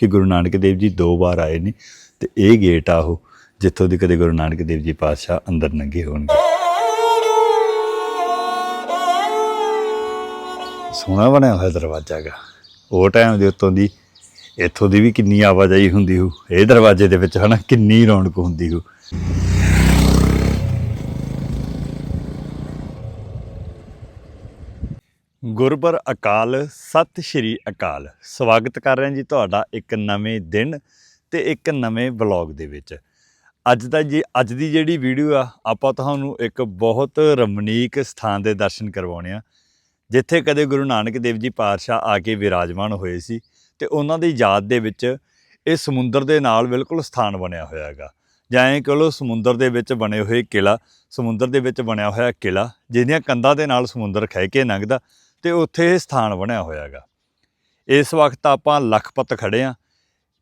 ਕਿ ਗੁਰੂ ਨਾਨਕ ਦੇਵ ਜੀ ਦੋ ਵਾਰ ਆਏ ਨੇ ਤੇ ਇਹ ਗੇਟ ਆ ਉਹ, ਜਿੱਥੋਂ ਦੀ ਕਦੇ ਗੁਰੂ ਨਾਨਕ ਦੇਵ ਜੀ ਪਾਤਸ਼ਾਹ ਅੰਦਰ ਨੰਗੇ ਹੋਣਗੇ। ਸੋਹਣਾ ਬਣਿਆ ਹੋਇਆ ਦਰਵਾਜ਼ਾ ਗਾ। ਉਹ ਟਾਈਮ ਦੇ ਉੱਤੋਂ ਦੀ ਇੱਥੋਂ ਦੀ ਵੀ ਕਿੰਨੀ ਆਵਾਜਾਈ ਹੁੰਦੀ ਹੋ ਇਹ ਦਰਵਾਜ਼ੇ ਦੇ ਵਿੱਚ ਹਨਾ ਕਿੰਨੀ ਰੌਣਕ ਹੁੰਦੀ ਹੋ ਗੁਰਬਰ ਅਕਾਲ, ਸਤਿ ਸ਼੍ਰੀ ਅਕਾਲ। ਸਵਾਗਤ ਕਰ ਰਹੇ ਹਾਂ ਜੀ ਤੁਹਾਡਾ ਇੱਕ ਨਵੇਂ ਦਿਨ ਤੇ ਇੱਕ ਨਵੇਂ ਵਲੌਗ ਦੇ ਵਿੱਚ। ਅੱਜ ਦਾ ਜੀ, ਅੱਜ ਦੀ ਜਿਹੜੀ ਵੀਡੀਓ ਆ, ਆਪਾਂ ਤੁਹਾਨੂੰ ਇੱਕ ਬਹੁਤ ਰਮਣੀਕ ਸਥਾਨ ਦੇ ਦਰਸ਼ਨ ਕਰਵਾਉਣੇ ਆ। ਜਿੱਥੇ ਕਦੇ ਗੁਰੂ ਨਾਨਕ ਦੇਵ ਜੀ ਪਾਤਸ਼ਾਹ ਆ ਕੇ ਵਿਰਾਜਮਾਨ ਹੋਏ ਸੀ ਤੇ ਉਹਨਾਂ ਦੀ ਯਾਦ ਦੇ ਵਿੱਚ ਇਹ ਸਮੁੰਦਰ ਦੇ ਨਾਲ ਬਿਲਕੁਲ ਸਥਾਨ ਬਣਿਆ ਹੋਇਆ ਹੈਗਾ। ਜਾਂ ਐਂ ਕਹ ਲਓ ਸਮੁੰਦਰ ਦੇ ਵਿੱਚ ਬਣੇ ਹੋਏ ਕਿਲਾ ਸਮੁੰਦਰ ਦੇ ਵਿੱਚ ਬਣਿਆ ਹੋਇਆ ਕਿਲਾ ਜਿਹਦੀਆਂ ਕੰਧਾਂ ਦੇ ਨਾਲ ਸਮੁੰਦਰ ਖਹਿ ਕੇ ਲੰਘਦਾ ਤੇ ਉੱਥੇ ਇਹ ਸਥਾਨ ਬਣਿਆ ਹੋਇਆ ਹੈਗਾ। ਇਸ ਵਕਤ ਆਪਾਂ ਲਖਪਤ ਖੜੇ ਆ।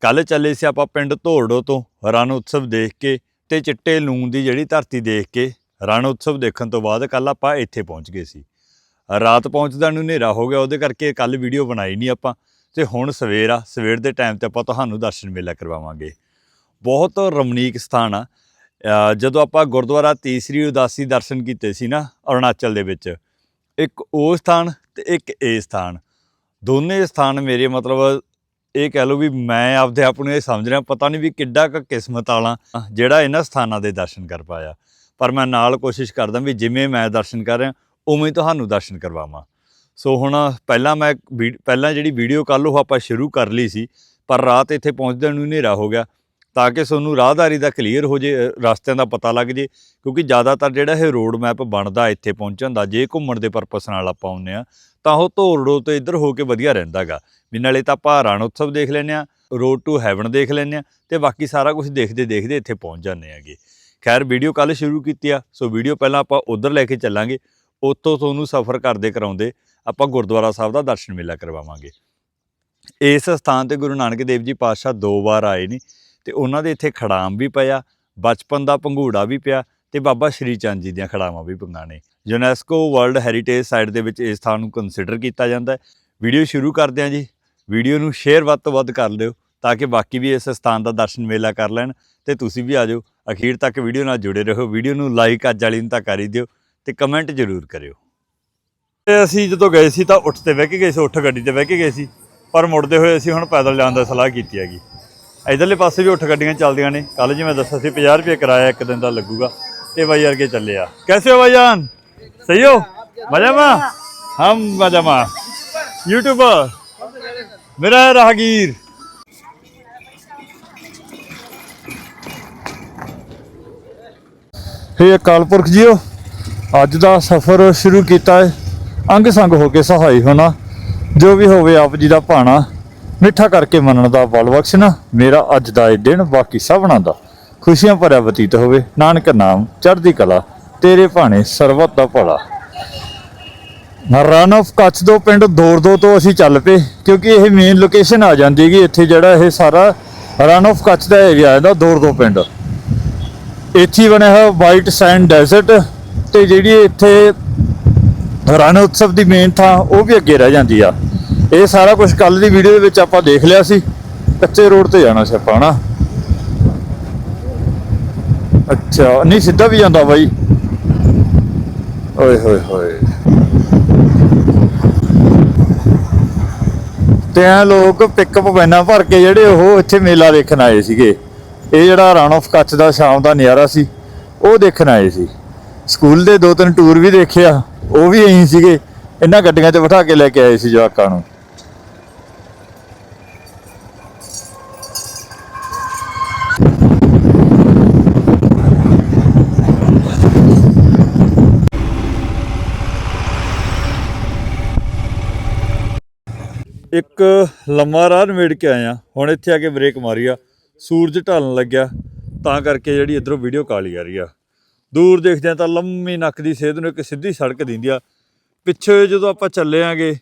ਕੱਲ ਚੱਲੇ ਸੀ ਆਪਾਂ ਪਿੰਡ ਧੋੜੋ ਤੋਂ ਰਣ ਉਤਸਵ ਦੇਖ ਕੇ ਤੇ ਚਿੱਟੇ ਲੂਣ ਦੀ ਜਿਹੜੀ ਧਰਤੀ ਦੇਖ ਕੇ ਰਣ ਉਤਸਵ ਦੇਖਣ ਤੋਂ ਬਾਅਦ ਕੱਲ ਆਪਾਂ ਇੱਥੇ ਪਹੁੰਚ ਗਏ ਸੀ। ਰਾਤ ਪਹੁੰਚਦਾ ਨੂੰ ਹਨੇਰਾ ਹੋ ਗਿਆ, ਉਹਦੇ ਕਰਕੇ ਕੱਲ ਵੀਡੀਓ ਬਣਾਈ ਨਹੀਂ ਆਪਾਂ। ਤੇ ਹੁਣ ਸਵੇਰ ਆ, ਸਵੇਰ ਦੇ ਟਾਈਮ ਤੇ ਆਪਾਂ ਤੁਹਾਨੂੰ ਦਰਸ਼ਨ ਮੇਲਾ ਕਰਵਾਵਾਂਗੇ। ਬਹੁਤ ਰਮਣੀਕ ਸਥਾਨ ਆ। ਜਦੋਂ ਆਪਾਂ ਗੁਰਦੁਆਰਾ ਤੀਸਰੀ ਉਦਾਸੀ ਦਰਸ਼ਨ ਕੀਤੇ ਸੀ ਨਾ, ਅਰੁਣਾਚਲ ਦੇ ਵਿੱਚ ਇੱਕ ਉਹ ਸਥਾਨ ਤੇ ਇੱਕ ਇਹ ਸਥਾਨ। ਦੋਨੇ ਸਥਾਨ ਮੇਰੇ ਮਤਲਬ ਇਹ ਕਹਿ ਲਓ ਵੀ ਮੈਂ ਆਪਦੇ ਆਪ ਨੂੰ ਇਹ ਸਮਝ ਰਿਹਾ, ਪਤਾ ਨਹੀਂ ਵੀ ਕਿੱਡਾ ਕੁ ਕਿਸਮਤ ਵਾਲਾ ਜਿਹੜਾ ਇਹਨਾਂ ਸਥਾਨਾਂ ਦੇ ਦਰਸ਼ਨ ਕਰ ਪਾਇਆ। ਪਰ ਮੈਂ ਨਾਲ ਕੋਸ਼ਿਸ਼ ਕਰਦਾ ਵੀ ਜਿਵੇਂ ਮੈਂ ਦਰਸ਼ਨ ਕਰ ਰਿਹਾ, ਉਵੇਂ ਹੀ ਤੁਹਾਨੂੰ ਦਰਸ਼ਨ ਕਰਵਾਵਾਂ। ਸੋ ਹੁਣ ਪਹਿਲਾਂ ਮੈਂ ਵੀ- ਪਹਿਲਾਂ ਜਿਹੜੀ ਵੀਡੀਓ ਕੱਲ ਉਹ ਆਪਾਂ ਸ਼ੁਰੂ ਕਰ ਲਈ ਸੀ, ਪਰ ਰਾਤ ਇੱਥੇ ਪਹੁੰਚਦਿਆਂ ਨੂੰ ਹਨੇਰਾ ਹੋ ਗਿਆ। ਤਾਂ ਕਿ ਤੁਹਾਨੂੰ ਰਾਹਦਾਰੀ ਦਾ ਕਲੀਅਰ ਹੋ ਜੇ ਰਸਤਿਆਂ ਦਾ ਪਤਾ ਲੱਗ ਜੇ, ਕਿਉਂਕਿ ਜ਼ਿਆਦਾਤਰ ਜਿਹੜਾ ਇਹ ਰੋਡ ਮੈਪ ਬਣਦਾ ਇੱਥੇ ਪਹੁੰਚਣ ਦਾ, ਜੇ ਘੁੰਮਣ ਦੇ ਪਰਪਸ ਨਾਲ ਆਪਾਂ ਆਉਂਦੇ ਆ ਤਾਂ ਉਹ ਧੋਰੜੋ ਤੋਂ ਇੱਧਰ ਹੋ ਕੇ ਵਧੀਆ ਰਹਿੰਦਾਗਾ। ਵੀ ਨਾਲੇ ਤਾਂ ਆਪਾਂ ਰਣ ਉਤਸਵ ਦੇਖ ਲੈਂਦੇ ਆ ਰੋਡ ਟੂ ਹੈਵਨ ਦੇਖ ਲੈਂਦੇ ਆ ਤੇ ਬਾਕੀ ਸਾਰਾ ਕੁਝ ਦੇਖਦੇ ਦੇਖਦੇ ਇੱਥੇ ਪਹੁੰਚ ਜਾਂਦੇ ਆਗੇ ਖੈਰ ਵੀਡੀਓ ਕੱਲ ਸ਼ੁਰੂ ਕੀਤੀ ਆ, ਸੋ ਵੀਡੀਓ ਪਹਿਲਾਂ ਆਪਾਂ ਉਧਰ ਲੈ ਕੇ ਚੱਲਾਂਗੇ, ਉੱਥੋਂ ਤੁਹਾਨੂੰ ਸਫ਼ਰ ਕਰਦੇ ਕਰਾਉਂਦੇ ਆਪਾਂ ਗੁਰਦੁਆਰਾ ਸਾਹਿਬ ਦਾ ਦਰਸ਼ਨ ਮੇਲਾ ਕਰਵਾਵਾਂਗੇ। ਇਸ ਸਥਾਨ ਤੇ ਗੁਰੂ ਨਾਨਕ ਦੇਵ ਜੀ ਪਾਤਸ਼ਾਹ ਦੋ ਵਾਰ ਆਏ ਨੇ ਤੇ ਉਹਨਾਂ ਦੇ ਇੱਥੇ ਖੜਾਮ ਵੀ ਪਿਆ, ਬਚਪਨ ਦਾ ਪੰਘੂੜਾ ਵੀ ਪਿਆ ਤੇ ਬਾਬਾ ਸ਼੍ਰੀ ਚੰਦ ਜੀ ਦੀਆਂ ਖੜਾਵਾਂ ਵੀ ਪੰਗਾਂ ਨੇ। ਯੂਨੈਸਕੋ ਵਰਲਡ ਹੈਰੀਟੇਜ ਸਾਈਟ ਦੇ ਵਿੱਚ ਇਸ ਸਥਾਨ ਨੂੰ ਕੰਸੀਡਰ ਕੀਤਾ ਜਾਂਦਾ ਹੈ। ਵੀਡੀਓ ਸ਼ੁਰੂ ਕਰਦੇ ਹਾਂ ਜੀ। ਵੀਡੀਓ ਨੂੰ ਸ਼ੇਅਰ ਵੱਧ ਤੋਂ ਵੱਧ ਕਰ ਲਿਓ ਤਾਂ ਕਿ ਬਾਕੀ ਵੀ ਇਸ ਸਥਾਨ ਦਾ ਦਰਸ਼ਨ ਮੇਲਾ ਕਰ ਲੈਣ ਤੇ ਤੁਸੀਂ ਵੀ ਆ ਜਾਓ। ਅਖੀਰ ਤੱਕ ਵੀਡੀਓ ਨਾਲ ਜੁੜੇ ਰਹੋ। ਵੀਡੀਓ ਨੂੰ ਲਾਈਕ ਅੱਜ ਵਾਲੀ ਨੂੰ ਤਾਂ ਕਰ ਹੀ ਦਿਓ ਤੇ ਕਮੈਂਟ ਜ਼ਰੂਰ ਕਰਿਓ। ਤੇ ਅਸੀਂ ਜਦੋਂ ਗਏ ਸੀ ਤਾਂ ਉੱਠ ਤੇ ਬਹਿ ਕੇ ਗਏ ਸੀ, ਉੱਠ ਗੱਡੀ ਤੇ ਬਹਿ ਕੇ ਗਏ ਸੀ, ਪਰ ਮੁੜਦੇ ਹੋਏ ਅਸੀਂ ਹੁਣ ਪੈਦਲ ਜਾਣ ਦਾ ਸਲਾਹ ਕੀਤੀ ਹੈਗੀ। ਇਧਰਲੇ ਪਾਸੇ ਵੀ ਉੱਠ ਗੱਡੀਆਂ ਚੱਲਦੀਆਂ ਨੇ ਕੱਲ ਜਿਵੇਂ ਦੱਸਿਆ ਸੀ 50 ਰੁਪਏ ਕਿਰਾਇਆ ਇੱਕ ਦਿਨ ਦਾ ਲੱਗੂਗਾ ਤੇ ਬਾਈ ਵਰਗੇ ਚੱਲੇ ਆ ਕੈਸੇ ਹੋ ਭਾਈਜਾਨ ਸਹੀ ਹੋ ਮਜਾਮਾ ਹਮ ਮਜਾਮਾ यूट्यूबर मेरा है राहगीर ਹੇ ਅਕਾਲ ਪੁਰਖ ਜੀਓ ਅੱਜ ਦਾ ਸਫ਼ਰ ਸ਼ੁਰੂ ਕੀਤਾ ਹੈ ਅੰਗ ਸੰਗ ਹੋ ਕੇ ਸਹਾਈ ਹੋਣਾ ਜੋ ਵੀ ਹੋਵੇ ਆਪ ਜੀ ਦਾ ਭਾਣਾ ਮਿੱਠਾ ਕਰਕੇ ਮੰਨਣ ਦਾ ਬਲ ਬਖਸ਼ਣਾ ਮੇਰਾ ਅੱਜ ਦਾ ਇਹ ਦਿਨ ਬਾਕੀ ਸਭਨਾਂ ਦਾ। ਖੁਸ਼ੀਆਂ ਭਰਿਆ ਬਤੀਤ ਹੋਵੇ, ਨਾਨਕ ਨਾਮ ਚੜ੍ਹਦੀ ਕਲਾ, ਤੇਰੇ ਭਾਣੇ ਸਰਬਤ ਦਾ ਭਲਾ। ਰਨ ਆਫ ਕੱਚ ਦੋ, ਪਿੰਡ ਦੌੜ ਤੋਂ ਅਸੀਂ ਚੱਲ ਪਏ, ਕਿਉਂਕਿ ਇਹ ਮੇਨ ਲੋਕੇਸ਼ਨ ਆ ਜਾਂਦੀ ਕਿ ਇੱਥੇ ਜਿਹੜਾ ਇਹ ਸਾਰਾ ਰਨ ਆਫ ਕੱਚ ਦਾ ਏਰੀਆ ਇਹਦਾ ਦੌੜ ਪਿੰਡ। ਇੱਥੇ ਬਣਿਆ ਹੋਇਆ ਵਾਈਟ ਸੈਂਡ ਡੈਜ਼ਰਟ ਤੇ ਜਿਹੜੀ ਇੱਥੇ ਰਨ ਉਤਸਵ ਦੀ ਮੇਨ ਥਾਂ, ਉਹ ਵੀ ਅੱਗੇ ਰਹਿ ਜਾਂਦੀ ਆ। ਇਹ ਸਾਰਾ ਕੁਝ ਕੱਲ ਦੀ ਵੀਡੀਓ ਦੇ ਵਿੱਚ ਆਪਾਂ ਦੇਖ ਲਿਆ ਸੀ। ਕੱਚੇ ਰੋਡ ਤੇ ਜਾਣਾ ਸੀ ਆਪਾਂ ਨਾ। ਅੱਛਾ, ਨਹੀਂ, ਸਿੱਧਾ ਵੀ ਜਾਂਦਾ ਬਾਈ। ਓਏ, ਹੋਏ ਹੋਏ। ਤੇ ਐ ਲੋਕ ਪਿਕਅਪ ਵੈਨਾਂ ਭਰ ਕੇ ਜਿਹੜੇ ਉਹ ਇੱਥੇ ਮੇਲਾ ਦੇਖਣ ਆਏ ਸੀਗੇ। ਇਹ ਜਿਹੜਾ ਰਨ ਆਫ ਕੱਚ ਦਾ ਸ਼ਾਮ ਦਾ ਨਜ਼ਾਰਾ ਸੀ, ਉਹ ਦੇਖਣ ਆਏ ਸੀ। ਸਕੂਲ ਦੇ ਦੋ ਤਿੰਨ ਟੂਰ ਵੀ ਦੇਖਿਆ ਉਹ ਵੀ ਇਹੀ ਸੀਗੇ। ਇਹਨਾਂ ਗੱਡੀਆਂ 'ਚ ਬਿਠਾ ਕੇ ਲੈ ਕੇ ਆਏ ਸੀ ਜਵਾਕਾਂ ਨੂੰ। ਇੱਕ ਲੰਮਾ ਰਾਹ ਨਵੇੜ ਕੇ ਆਏ ਆ ਹੁਣ ਇੱਥੇ ਆ ਕੇ ਬ੍ਰੇਕ ਮਾਰੀ ਆ। ਸੂਰਜ ਢਲਣ ਲੱਗਿਆ। ਤਾਂ ਕਰਕੇ ਜਿਹੜੀ ਇਧਰੋਂ ਵੀਡੀਓ ਕਾਲੀ ਆ ਰਹੀ ਆ। ਦੂਰ ਦੇਖਦੇ ਆ ਤਾਂ ਲੰਮੀ ਨੱਕ ਦੀ ਸੇਧ ਨੂੰ ਇੱਕ ਸਿੱਧੀ ਸੜਕ ਦਿੰਦੀ ਆ। ਪਿੱਛੇ ਜਦੋਂ ਆਪਾਂ ਚੱਲੇ ਆਂਗੇ,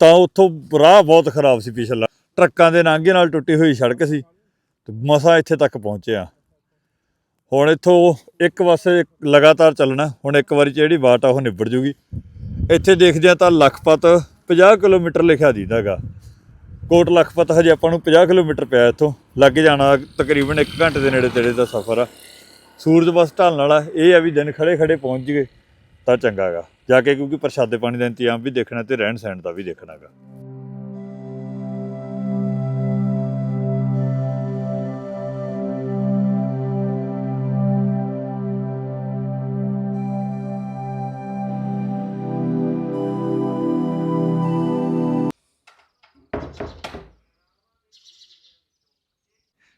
ਤਾਂ ਉੱਥੋਂ ਰਾਹ ਬਹੁਤ ਖਰਾਬ ਸੀ ਪਿਛਲਾ। ਟਰੱਕਾਂ ਦੇ ਨਾਂਗੇ ਨਾਲ ਟੁੱਟੀ ਹੋਈ ਸੜਕ ਸੀ। ਤੇ ਮਸਾ ਇੱਥੇ ਤੱਕ ਪਹੁੰਚੇ ਆ ਹੁਣ ਇੱਥੋਂ ਇੱਕ ਪਾਸੇ ਲਗਾਤਾਰ ਚੱਲਣਾ। ਹੁਣ ਇੱਕ ਵਾਰੀ 'ਚ ਜਿਹੜੀ ਬਾਟ ਆ ਉਹ ਨਿਬੜ ਜੂਗੀ। ਇੱਥੇ ਦੇਖਦੇ ਆ ਤਾਂ ਲਖਪਤ 50 ਕਿਲੋਮੀਟਰ ਲਿਖਿਆ ਦੀਦਾਗਾ ਕੋਟ ਲਖਪਤ ਹਜੇ ਆਪਾਂ ਨੂੰ 50 ਕਿਲੋਮੀਟਰ ਪਿਆ ਇੱਥੋਂ। ਲੱਗ ਜਾਣਾ ਤਕਰੀਬਨ 1 ਘੰਟੇ ਦੇ ਨੇੜੇ ਤੇੜੇ ਦਾ ਸਫ਼ਰ ਆ। ਸੂਰਜ ਬਸ ਢਲਣ ਵਾਲਾ, ਇਹ ਆ ਵੀ ਦਿਨ ਖੜੇ ਖੜੇ ਪਹੁੰਚ ਜਗੇ ਤਾਂ ਚੰਗਾਗਾ ਜਾ ਕੇ ਕਿਉਂਕਿ ਪ੍ਰਸ਼ਾਦੇ ਪਾਣੀ ਦਾ ਇੰਤਜ਼ਾਮ ਵੀ ਦੇਖਣਾ ਤੇ ਰਹਿਣ ਸਹਿਣ ਦਾ ਵੀ ਦੇਖਣਾਗਾ